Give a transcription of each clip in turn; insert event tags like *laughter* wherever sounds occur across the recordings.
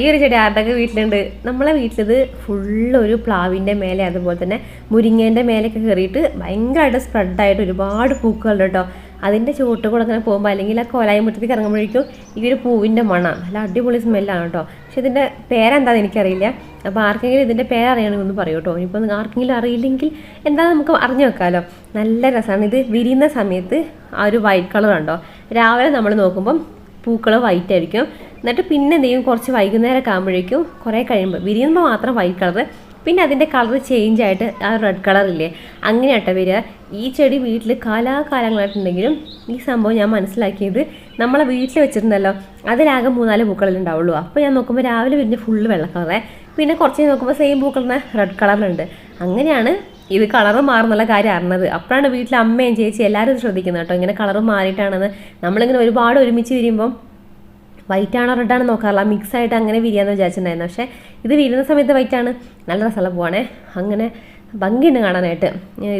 ഈ ഒരു ചെടി ആരുടെയൊക്കെ വീട്ടിലുണ്ട്? നമ്മളെ വീട്ടിലിത് ഫുള്ള് ഒരു പ്ലാവിന്റെ മേലെ അതുപോലെ തന്നെ മുരിങ്ങേന്റെ മേലെയൊക്കെ കയറിയിട്ട് ഭയങ്കരമായിട്ട് സ്പ്രെഡായിട്ട് ഒരുപാട് പൂക്കളുണ്ട് കേട്ടോ. അതിന്റെ ചുവട്ട് കൂടെ അങ്ങനെ പോകുമ്പോൾ അല്ലെങ്കിൽ ആ കോലായി മുറ്റത്തേക്ക് ഇറങ്ങുമ്പോഴേക്കും ഈ ഒരു പൂവിന്റെ മണം. നല്ല അടിപൊളി സ്മെല്ലാണ് കേട്ടോ. പക്ഷെ ഇതിന്റെ പേരെന്താണെന്ന് എനിക്കറിയില്ല. അപ്പോൾ ആർക്കെങ്കിലും ഇതിന്റെ പേരറിയണമെങ്കിൽ ഒന്ന് പറയൂ കേട്ടോ. ഇനിയിപ്പോൾ ആർക്കെങ്കിലും അറിയില്ലെങ്കിൽ എന്താ നമുക്ക് അറിഞ്ഞു വെക്കാമല്ലോ നല്ല രസമാണ്. ഇത് വിരിയുന്ന സമയത്ത് ആ ഒരു വൈറ്റ് കളർ ഉണ്ടോ രാവിലെ നമ്മൾ നോക്കുമ്പം പൂക്കൾ വൈറ്റ് ആയിരിക്കും. എന്നിട്ട് പിന്നെ എന്ത് ചെയ്യും? കുറച്ച് വൈകുന്നേരം ആകുമ്പോഴേക്കും കുറേ കഴിയുമ്പോൾ വിരിയുമ്പോൾ മാത്രം വൈറ്റ് കളർ പിന്നെ അതിന്റെ കളർ ചേഞ്ച് ആയിട്ട് ആ റെഡ് കളറില്ലേ അങ്ങനെയാട്ടോ വരിക. ഈ ചെടി വീട്ടിൽ കാലാകാലങ്ങളായിട്ടുണ്ടെങ്കിലും ഈ സംഭവം ഞാൻ മനസ്സിലാക്കിയത് നമ്മളെ വീട്ടിൽ വെച്ചിരുന്നല്ലോ. അതിലാകെ മൂന്നാൽ പൂക്കളിൽ ഉണ്ടാവുള്ളൂ. അപ്പോൾ ഞാൻ നോക്കുമ്പോൾ രാവിലെ പിന്നെ ഫുള്ള് വെള്ള കളറേ പിന്നെ കുറച്ച് നോക്കുമ്പോൾ സെയിം പൂക്കളിന് റെഡ് കളറിലുണ്ട് അങ്ങനെയാണ് ഇത് കളറ് മാറുന്നുള്ള കാര്യം അറിഞ്ഞത്. അപ്പോഴാണ് വീട്ടിലെ അമ്മയും ചേച്ചി എല്ലാവരും ശ്രദ്ധിക്കുന്നത് കേട്ടോ. ഇങ്ങനെ കളറ് മാറിയിട്ടാണെന്ന്. നമ്മളിങ്ങനെ ഒരുപാട് ഒരുമിച്ച് വിരിയുമ്പം വൈറ്റ് ആണോ റെഡ് ആണോ നോക്കാറില്ല. മിക്സ് ആയിട്ട് അങ്ങനെ വിരിയാന്ന് വിചാരിച്ചിട്ടുണ്ടായിരുന്നു. പക്ഷേ ഇത് വിരിയുന്ന സമയത്ത് വൈറ്റ് ആണ്. നല്ല രസമുള്ള പോവാണേ? അങ്ങനെ ഭംഗിയുണ്ട് കാണാനായിട്ട്.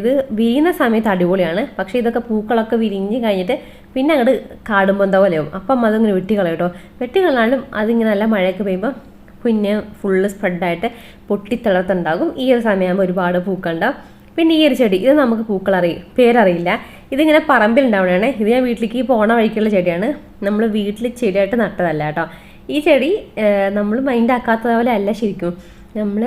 ഇത് വിരിയുന്ന സമയത്ത് അടിപൊളിയാണ്. പക്ഷേ ഇതൊക്കെ പൂക്കളൊക്കെ വിരിഞ്ഞ് കഴിഞ്ഞിട്ട് പിന്നെ അങ്ങോട്ട് കാടുമ്പോൾ എന്താ പോലെയാവും അപ്പം അതിങ്ങനെ വെട്ടി കളയും കേട്ടോ. വെട്ടി കളഞ്ഞാലും അതിങ്ങനെ നല്ല മഴയൊക്കെ പെയ്യുമ്പോൾ പിന്നെ ഫുള്ള് സ്പ്രെഡായിട്ട് പൊട്ടിത്തിളർത്തുണ്ടാകും ഈ ഒരു സമയമാകുമ്പോൾ ഒരുപാട് പൂക്കളുണ്ടാവും. പിന്നെ ഈ ഒരു ചെടി ഇത് നമുക്ക് പൂക്കളറിയും പേരറിയില്ല. ഇതിങ്ങനെ പറമ്പിലുണ്ടാവണേ ഇത് ഞാൻ വീട്ടിലേക്ക് പോണ വഴിക്കുള്ള ചെടിയാണ്. നമ്മൾ വീട്ടിൽ ചെടിയായിട്ട് നട്ടതല്ല കേട്ടോ. ഈ ചെടി നമ്മൾ മൈൻഡ് ആക്കാത്ത പോലെ അല്ല ശരിക്കും. നമ്മൾ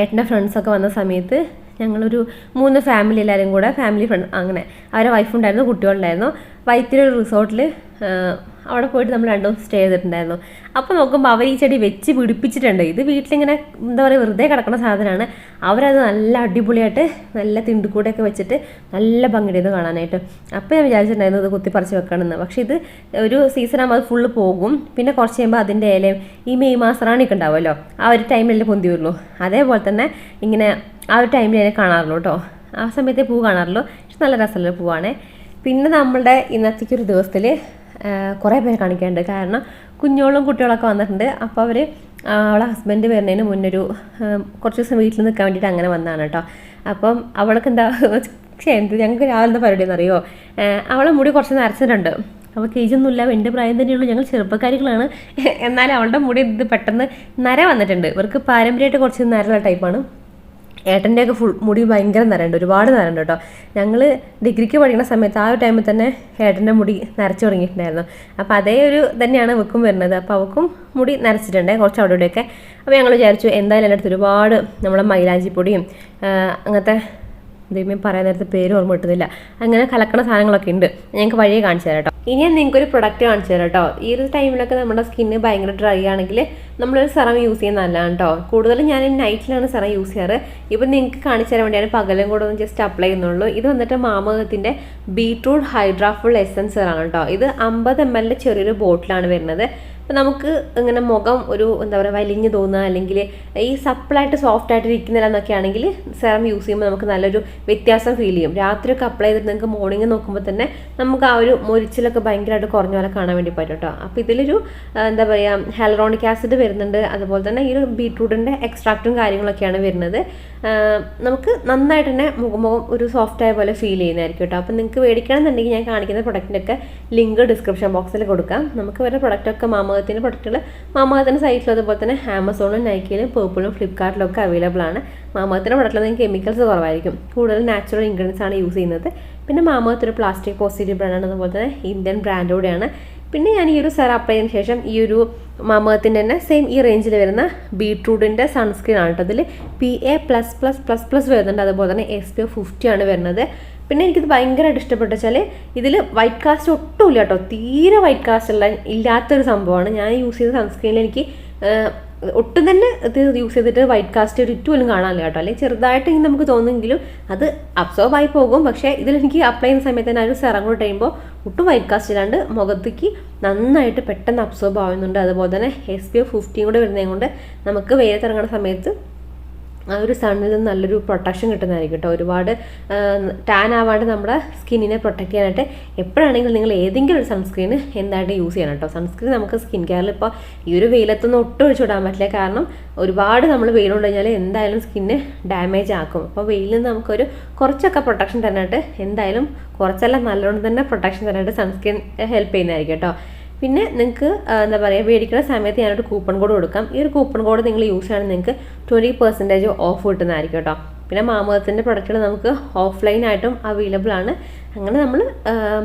ഏട്ടന്റെ ഫ്രണ്ട്സൊക്കെ വന്ന സമയത്ത് ഞങ്ങളൊരു മൂന്ന് ഫാമിലി എല്ലാവരും കൂടെ ഫാമിലി ഫ്രണ്ട് അങ്ങനെ അവരെ വൈഫുണ്ടായിരുന്നു കുട്ടികളുണ്ടായിരുന്നു. വൈത്തിരി ഒരു റിസോർട്ടിൽ അവിടെ പോയിട്ട് നമ്മൾ രണ്ടും സ്റ്റേ ചെയ്തിട്ടുണ്ടായിരുന്നു. അപ്പോൾ നോക്കുമ്പോൾ അവർ ഈ ചെടി വെച്ച് പിടിപ്പിച്ചിട്ടുണ്ട്. ഇത് വീട്ടിലിങ്ങനെ എന്താ പറയുക വെറുതെ കിടക്കുന്ന സാധനമാണ്. അവരത് നല്ല അടിപൊളിയായിട്ട് നല്ല തിണ്ടുകൂടെയൊക്കെ വെച്ചിട്ട് നല്ല ഭംഗിയുണ്ട് കാണാനായിട്ട്. അപ്പോൾ ഞാൻ വിചാരിച്ചിട്ടുണ്ടായിരുന്നു ഇത് കുത്തിപ്പറിച്ച് വെക്കണമെന്ന്. പക്ഷേ ഇത് ഒരു സീസൺ ആകുമ്പോൾ അത് ഫുള്ള് പോകും. പിന്നെ കുറച്ച് കഴിയുമ്പോൾ അതിന്റെ ഇലയും ഈ മെയ് മാസറാണിയൊക്കെ ഉണ്ടാവുമല്ലോ ആ ഒരു ടൈമിൽ പൊന്തി വരുള്ളൂ അതേപോലെ തന്നെ ഇങ്ങനെ ആ ഒരു ടൈമിൽ അതിനെ കാണാറുള്ളൂ കേട്ടോ. ആ സമയത്തെ പൂ കാണാറുള്ളൂ. പക്ഷെ നല്ല രസമുള്ള പൂവാണേ. പിന്നെ നമ്മളുടെ ഇന്നത്തേക്കൊരു ദിവസത്തിൽ കുറേ പേരെ കാണിക്കാനുണ്ട്. കാരണം കുഞ്ഞോളും കുട്ടികളൊക്കെ വന്നിട്ടുണ്ട്. അപ്പോൾ അവർ അവളെ ഹസ്ബൻഡ് വരുന്നതിന് മുന്നൊരു കുറച്ച് ദിവസം വീട്ടിൽ നിൽക്കാൻ വേണ്ടിയിട്ട് അങ്ങനെ വന്നതാണ് കേട്ടോ. അപ്പം അവൾക്ക് എന്താ എന്ത് ഞങ്ങൾക്ക് രാവിലെ എന്താ പരിപാടി എന്നറിയോ? അവളെ മുടി കുറച്ച് നരച്ചിട്ടുണ്ട്. അപ്പോൾ കേജൊന്നുമില്ല എന്റെ പ്രായം തന്നെയുള്ളൂ. ഞങ്ങൾ ചെറുപ്പക്കാരികളാണ്. എന്നാൽ അവളുടെ മുടി ഇത് പെട്ടെന്ന് നര വന്നിട്ടുണ്ട്. ഇവർക്ക് പാരമ്പര്യമായിട്ട് കുറച്ച് നരയുള്ള ടൈപ്പാണ് ഏട്ടന്റെയൊക്കെ ഫുൾ മുടി ഭയങ്കര നരണ്ട് ഒരുപാട് നരണ്ട് കേട്ടോ. ഞങ്ങൾ ഡിഗ്രിക്ക് പഠിക്കുന്ന സമയത്ത് ആ ഒരു ടൈമിൽ തന്നെ ഏട്ടന്റെ മുടി നരച്ചു തുടങ്ങിയിട്ടുണ്ടായിരുന്നു. അപ്പോൾ അതേ ഒരു തന്നെയാണ് വെക്കും വരുന്നത്. അപ്പോൾ അവക്കും മുടി നരച്ചിട്ടുണ്ട് കുറച്ച് അവിടെ ഇവിടെയൊക്കെ. അപ്പോൾ ഞങ്ങൾ വിചാരിച്ചു എന്തായാലും എന്റെ അടുത്ത് ഒരുപാട് നമ്മളെ മൈലാഞ്ചിപ്പൊടിയും അങ്ങനത്തെ ദൈവമേ പറയാൻ നേരത്തെ പേര് ഓർമ്മ കിട്ടുന്നില്ല. അങ്ങനെ കലക്കണ സാധനങ്ങളൊക്കെ ഉണ്ട്. ഞങ്ങൾക്ക് വഴിയെ കാണിച്ചു തരാം കേട്ടോ. ഇനി ഞാൻ നിങ്ങൾക്ക് ഒരു പ്രൊഡക്റ്റ് കാണിച്ചു തരാം കേട്ടോ. ഈ ഒരു ടൈമിലൊക്കെ നമ്മുടെ സ്കിന്ന് ഭയങ്കര ഡ്രൈ ആണെങ്കിൽ നമ്മളൊരു സെറം യൂസ് ചെയ്യുന്ന നല്ലതാണ് കേട്ടോ. കൂടുതലും ഞാൻ നൈറ്റിലാണ് സെറം യൂസ് ചെയ്യാറ്. ഇപ്പം നിങ്ങൾക്ക് കാണിച്ചു തരാൻ വേണ്ടിയാണ് പകലും കൂടെ ഒന്ന് ജസ്റ്റ് അപ്ലൈ ചെയ്യുന്നുള്ളൂ. ഇത് വന്നിട്ട് മാമകത്തിന്റെ ബീട്രൂട്ട് ഹൈഡ്രാഫുൾ എസൻസ് ആണ് കേട്ടോ. ഇത് അമ്പത് എം എല്ലിന്റെ ചെറിയൊരു ബോട്ടിലാണ് വരുന്നത്. അപ്പം നമുക്ക് ഇങ്ങനെ മുഖം ഒരു എന്താ പറയുക വലിഞ്ഞു തോന്നുക അല്ലെങ്കിൽ ഈ സപ്പിളായിട്ട് സോഫ്റ്റ് ആയിട്ട് ഇരിക്കുന്നില്ല എന്നൊക്കെ ആണെങ്കിൽ സെറം യൂസ് ചെയ്യുമ്പോൾ നമുക്ക് നല്ലൊരു വ്യത്യാസം ഫീൽ ചെയ്യും. രാത്രിയൊക്കെ അപ്ലൈ ചെയ്തിട്ട് നിങ്ങൾക്ക് മോർണിംഗ് നോക്കുമ്പോൾ തന്നെ നമുക്ക് ആ ഒരു മുരിച്ചിലൊക്കെ ഭയങ്കരമായിട്ട് കുറഞ്ഞ പോലെ കാണാൻ വേണ്ടി പറ്റും കേട്ടോ. അപ്പോൾ ഇതിലൊരു എന്താ പറയുക ഹെലറോണിക് ആസിഡ് വരുന്നുണ്ട്. അതുപോലെ തന്നെ ഈ ഒരു ബീട്രൂട്ടിന്റെ എക്സ്ട്രാക്റ്റും കാര്യങ്ങളൊക്കെയാണ് വരുന്നത്. നമുക്ക് നന്നായിട്ട് തന്നെ മുഖമുഖം ഒരു സോഫ്റ്റായ പോലെ ഫീൽ ചെയ്യുന്നതായിരിക്കും കേട്ടോ. അപ്പോൾ നിങ്ങൾക്ക് മേടിക്കണമെന്നുണ്ടെങ്കിൽ ഞാൻ കാണിക്കുന്ന പ്രൊഡക്റ്റിന്റെയൊക്കെ ലിങ്ക് ഡിസ്ക്രിപ്ഷൻ ബോക്സിൽ കൊടുക്കാം. നമുക്ക് വരുന്ന പ്രൊഡക്റ്റൊക്കെ മാമകത്തിന്റെ പ്രൊഡക്റ്റുകൾ മാമകത്തിന്റെ സൈറ്റിലും അതുപോലെ തന്നെ ആമസോണിലും നൈക്കിയിലും പേർപ്പിളും ഫ്ലിപ്കാർട്ടിലും ഒക്കെ അവൈലബിൾ ആണ്. മാമകത്തിന്റെ പ്രൊഡക്റ്റിൽ നിങ്ങൾക്ക് കെമിക്കൽസ് കുറവായിരിക്കും. കൂടുതൽ നാച്ചുറൽ ഇൻഗ്രീഡിയൻസ് ആണ് യൂസ് ചെയ്യുന്നത്. പിന്നെ മാമകത്തൊരു പ്ലാസ്റ്റിക് പോസിറ്റീവ് ബ്രാൻഡാണ് അതുപോലെ തന്നെ ഇന്ത്യൻ ബ്രാൻഡ് കൂടെയാണ്. പിന്നെ ഞാൻ ഈ ഒരു സെറ അപ്ലൈ ചെയ്തതിന് ശേഷം ഈ ഒരു മാമത്തിന്റെ തന്നെ സെയിം ഈ റേഞ്ചിൽ വരുന്ന ബീട്രൂട്ടിന്റെ സൺസ്ക്രീൻ ആണ് കേട്ടോ. അതിൽ P A plus plus plus plus വരുന്നുണ്ട്. അതുപോലെ തന്നെ എസ് പി ഫിഫ്റ്റി ആണ് വരുന്നത്. പിന്നെ എനിക്കിത് ഭയങ്കരമായിട്ട് ഇഷ്ടപ്പെട്ട വെച്ചാൽ ഇതിൽ വൈറ്റ് കാസ്റ്റ് ഒട്ടുമില്ല കേട്ടോ. തീരെ വൈറ്റ് കാസ്റ്റ് ഉള്ള ഇല്ലാത്തൊരു സംഭവമാണ്. ഞാൻ യൂസ് ചെയ്ത സൺസ്ക്രീനിൽ എനിക്ക് ഒട്ടും തന്നെ ഇത് യൂസ് ചെയ്തിട്ട് വൈറ്റ് കാസ്റ്റ് ഒരു ഇറ്റുപോലും കാണാനില്ല കേട്ടോ. അല്ലെങ്കിൽ ചെറുതായിട്ട് ഇനി നമുക്ക് തോന്നുമെങ്കിലും അത് അബ്സോർബ് ആയി പോകും. പക്ഷേ ഇതിലെനിക്ക് അപ്ലൈ ചെയ്യുന്ന സമയത്ത് തന്നെ ഒരു സെറം കൂടെ കഴിയുമ്പോൾ ഒട്ടും വൈറ്റ് കാസ്റ്റ് ഇല്ലാണ്ട് മുഖത്തേക്ക് നന്നായിട്ട് പെട്ടെന്ന് അബ്സോർബ് ആവുന്നുണ്ട്. അതുപോലെ തന്നെ എസ് പി എഫ് ഫിഫ്റ്റിയും കൂടെ വരുന്നതുകൊണ്ട് കൊണ്ട് നമുക്ക് വെയിലത്തിറങ്ങുന്ന സമയത്ത് ആ ഒരു സണ്ണിൽ നിന്ന് നല്ലൊരു പ്രൊട്ടക്ഷൻ കിട്ടുന്നതായിരിക്കും കേട്ടോ. ഒരുപാട് ടാൻ ആവാണ്ട് നമ്മുടെ സ്കിന്നിനെ പ്രൊട്ടക്ട് ചെയ്യാനായിട്ട് എപ്പോഴാണെങ്കിലും നിങ്ങൾ ഏതെങ്കിലും ഒരു സൺസ്ക്രീൻ എന്തായിട്ട് യൂസ് ചെയ്യണം കേട്ടോ. സൺസ്ക്രീൻ നമുക്ക് സ്കിൻ കെയറിൽ ഇപ്പോൾ ഈ ഒരു വെയിലത്തൊന്നും ഒട്ടും ഒഴിച്ചു വിടാൻ പറ്റില്ല. കാരണം ഒരുപാട് നമ്മൾ വെയിലുണ്ട് കഴിഞ്ഞാൽ എന്തായാലും സ്കിന്ന് ഡാമേജ് ആക്കും. അപ്പോൾ വെയിലിൽ നിന്ന് നമുക്കൊരു കുറച്ചൊക്കെ പ്രൊട്ടക്ഷൻ തന്നെയായിട്ട് എന്തായാലും കുറച്ചെല്ലാം നല്ലോണം തന്നെ പ്രൊട്ടക്ഷൻ തന്നെയായിട്ട് സൺസ്ക്രീൻ ഹെൽപ്പ് ചെയ്യുന്നതായിരിക്കും കേട്ടോ. പിന്നെ നിങ്ങൾക്ക് എന്താ പറയുക മേടിക്കുന്ന സമയത്ത് ഞാനൊരു കൂപ്പൺ കോഡ് കൊടുക്കാം. ഈ ഒരു കൂപ്പൺ കോഡ് നിങ്ങൾ യൂസ് ചെയ്യുകയാണെങ്കിൽ നിങ്ങൾക്ക് ട്വന്റി പെർസെന്റേജ് ഓഫ് കിട്ടുന്നതായിരിക്കും കേട്ടോ പിന്നെ മാമകത്തിന്റെ പ്രൊഡക്റ്റുകൾ നമുക്ക് ഓഫ്ലൈൻ ആയിട്ടും അവൈലബിൾ ആണ്. അങ്ങനെ നമ്മൾ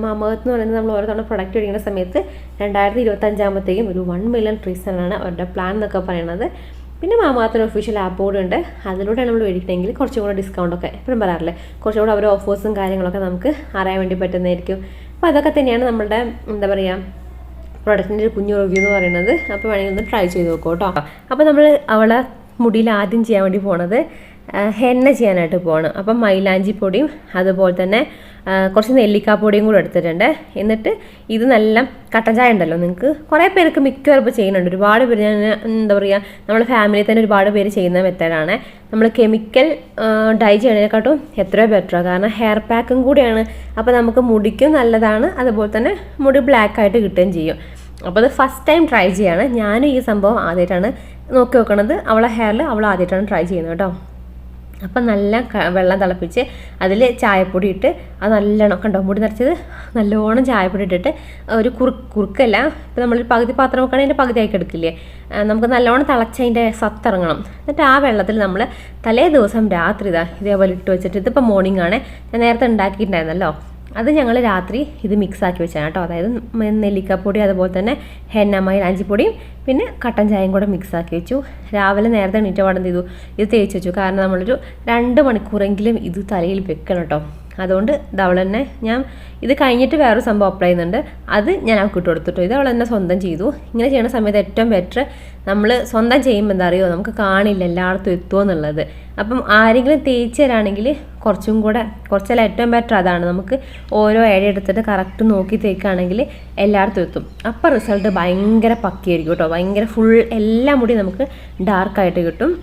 മാമകത്ത് എന്ന് പറയുന്നത് നമ്മൾ ഓരോ തവണ പ്രൊഡക്റ്റ് മേടിക്കുന്ന സമയത്ത് രണ്ടായിരത്തി ഇരുപത്തഞ്ചാമത്തേക്കും ഒരു വൺ മില്യൺ ട്രീസണാണ് അവരുടെ പ്ലാൻ എന്നൊക്കെ പറയുന്നത് പിന്നെ മാമാത്തിന് ഒഫീഷ്യൽ ആപ്പ് കൂടെ ഉണ്ട്. അതിലൂടെ നമ്മൾ മേടിക്കണമെങ്കിൽ കുറച്ചും കൂടെ ഡിസ്കൗണ്ടൊക്കെ എപ്പോഴും പറയാറില്ലേ? കുറച്ചും കൂടെ അവരുടെ ഓഫേഴ്സും കാര്യങ്ങളൊക്കെ നമുക്ക് അറിയാൻ വേണ്ടി പറ്റുന്നതായിരിക്കും. അപ്പോൾ അതൊക്കെ തന്നെയാണ് നമ്മളുടെ എന്താ പറയുക പ്രൊഡക്റ്റിന്റെ കുഞ്ഞു റിവ്യൂ എന്ന് പറയുന്നത്. അപ്പോൾ വേണമെങ്കിൽ ഒന്ന് ട്രൈ ചെയ്ത് നോക്കൂ കേട്ടോ. അപ്പോൾ നമ്മൾ അവളെ മുടിയിൽ ആദ്യം ചെയ്യാൻ വേണ്ടി പോണത് ഹെന്ന ചെയ്യാനായിട്ട് പോകണം അപ്പം മൈലാഞ്ചി പൊടിയും അതുപോലെ തന്നെ കുറച്ച് നെല്ലിക്കാപ്പൊടിയും കൂടെ എടുത്തിട്ടുണ്ട്. എന്നിട്ട് ഇത് നല്ല കട്ടൻ ചായ ഉണ്ടല്ലോ നിങ്ങൾക്ക് കുറേ പേർക്ക് മിക്കവാറും ഇപ്പോൾ ചെയ്യുന്നുണ്ട്. ഒരുപാട് പേര് ഞാൻ എന്താ പറയുക നമ്മുടെ ഫാമിലിയിൽ തന്നെ ഒരുപാട് പേര് ചെയ്യുന്ന മെത്തേഡാണ് നമ്മൾ കെമിക്കൽ ഡൈ ചെയ്യുന്നതിനെക്കാട്ടും എത്രയോ ബെറ്ററാണ് കാരണം ഹെയർ പാക്കും കൂടിയാണ്. അപ്പോൾ നമുക്ക് മുടിക്കും നല്ലതാണ്. അതുപോലെ തന്നെ മുടി ബ്ലാക്ക് ആയിട്ട് കിട്ടുകയും ചെയ്യും. അപ്പോൾ അത് ഫസ്റ്റ് ടൈം ട്രൈ ചെയ്യാണ്. ഞാനും ഈ സംഭവം ആദ്യമായിട്ടാണ് നോക്കി നോക്കണത്. അവളെ ഹെയറിൽ അവൾ ആദ്യമായിട്ടാണ് ട്രൈ ചെയ്യുന്നത് കേട്ടോ. അപ്പം നല്ല വെള്ളം തിളപ്പിച്ച് അതിൽ ചായപ്പൊടി ഇട്ട് അത് നല്ലോണം കണ്ടോ മുടി നിറച്ചത് നല്ലോണം ചായപ്പൊടി ഇട്ടിട്ട് ഒരു കുറുക്ക് കുറുക്കല്ല ഇപ്പം നമ്മൾ പകുതി പാത്രം വെക്കണമെങ്കിൽ അതിന്റെ പകുതി ആയിട്ട് എടുക്കില്ലേ നമുക്ക് നല്ലോണം തിളച്ചതിന്റെ സത്തിറങ്ങണം. എന്നിട്ട് ആ വെള്ളത്തിൽ നമ്മൾ തലേ ദിവസം രാത്രി ഇതാ ഇതേപോലെ ഇട്ട് വെച്ചിട്ട് ഇതിപ്പോൾ മോർണിംഗ് ആണ്. ഞാൻ നേരത്തെ ഉണ്ടാക്കിയിട്ടുണ്ടായിരുന്നല്ലോ. അത് ഞങ്ങൾ രാത്രി ഇത് മിക്സ് ആക്കി വെച്ചാണ് കേട്ടോ. അതായത് നെല്ലിക്കപ്പൊടി അതുപോലെ തന്നെ ഹെന്നമയിൽ അഞ്ചിപ്പൊടിയും പിന്നെ കട്ടൻ ചായയും കൂടെ മിക്സ് ആക്കി വെച്ചു. രാവിലെ നേരത്തെ എണീറ്റ പാടം ചെയ്തു ഇത് തേച്ച് വെച്ചു. കാരണം നമ്മളൊരു രണ്ട് മണിക്കൂറെങ്കിലും ഇത് തലയിൽ വെക്കണം കേട്ടോ. അതുകൊണ്ട് ഇത് അവൾ തന്നെ ഞാൻ ഇത് കഴിഞ്ഞിട്ട് വേറൊരു സംഭവം അപ്ലൈ ചെയ്യുന്നുണ്ട്. അത് ഞാൻ അവൾക്ക് ഇട്ട് കൊടുത്തിട്ടു. ഇത് അവൾ തന്നെ സ്വന്തം ചെയ്തു. ഇങ്ങനെ ചെയ്യുന്ന സമയത്ത് ഏറ്റവും ബെറ്റർ നമ്മൾ സ്വന്തം ചെയ്യുമ്പോൾ എന്താ അറിയുമോ നമുക്ക് കാണില്ല എല്ലായിടത്തും എത്തുമോ എന്നുള്ളത്. അപ്പം ആരെങ്കിലും തേച്ച് തരാണെങ്കിൽ കുറച്ചും കൂടെ കുറച്ചല്ല ഏറ്റവും ബെറ്റർ അതാണ്. നമുക്ക് ഓരോ ഏഴ എടുത്തിട്ട് കറക്റ്റ് നോക്കി തേക്കുകയാണെങ്കിൽ എല്ലായിടത്തും എത്തും. അപ്പം റിസൾട്ട് ഭയങ്കര പക്കിയായിരിക്കും കേട്ടോ. ഭയങ്കര ഫുൾ എല്ലാം മുടി നമുക്ക് ഡാർക്കായിട്ട് കിട്ടും.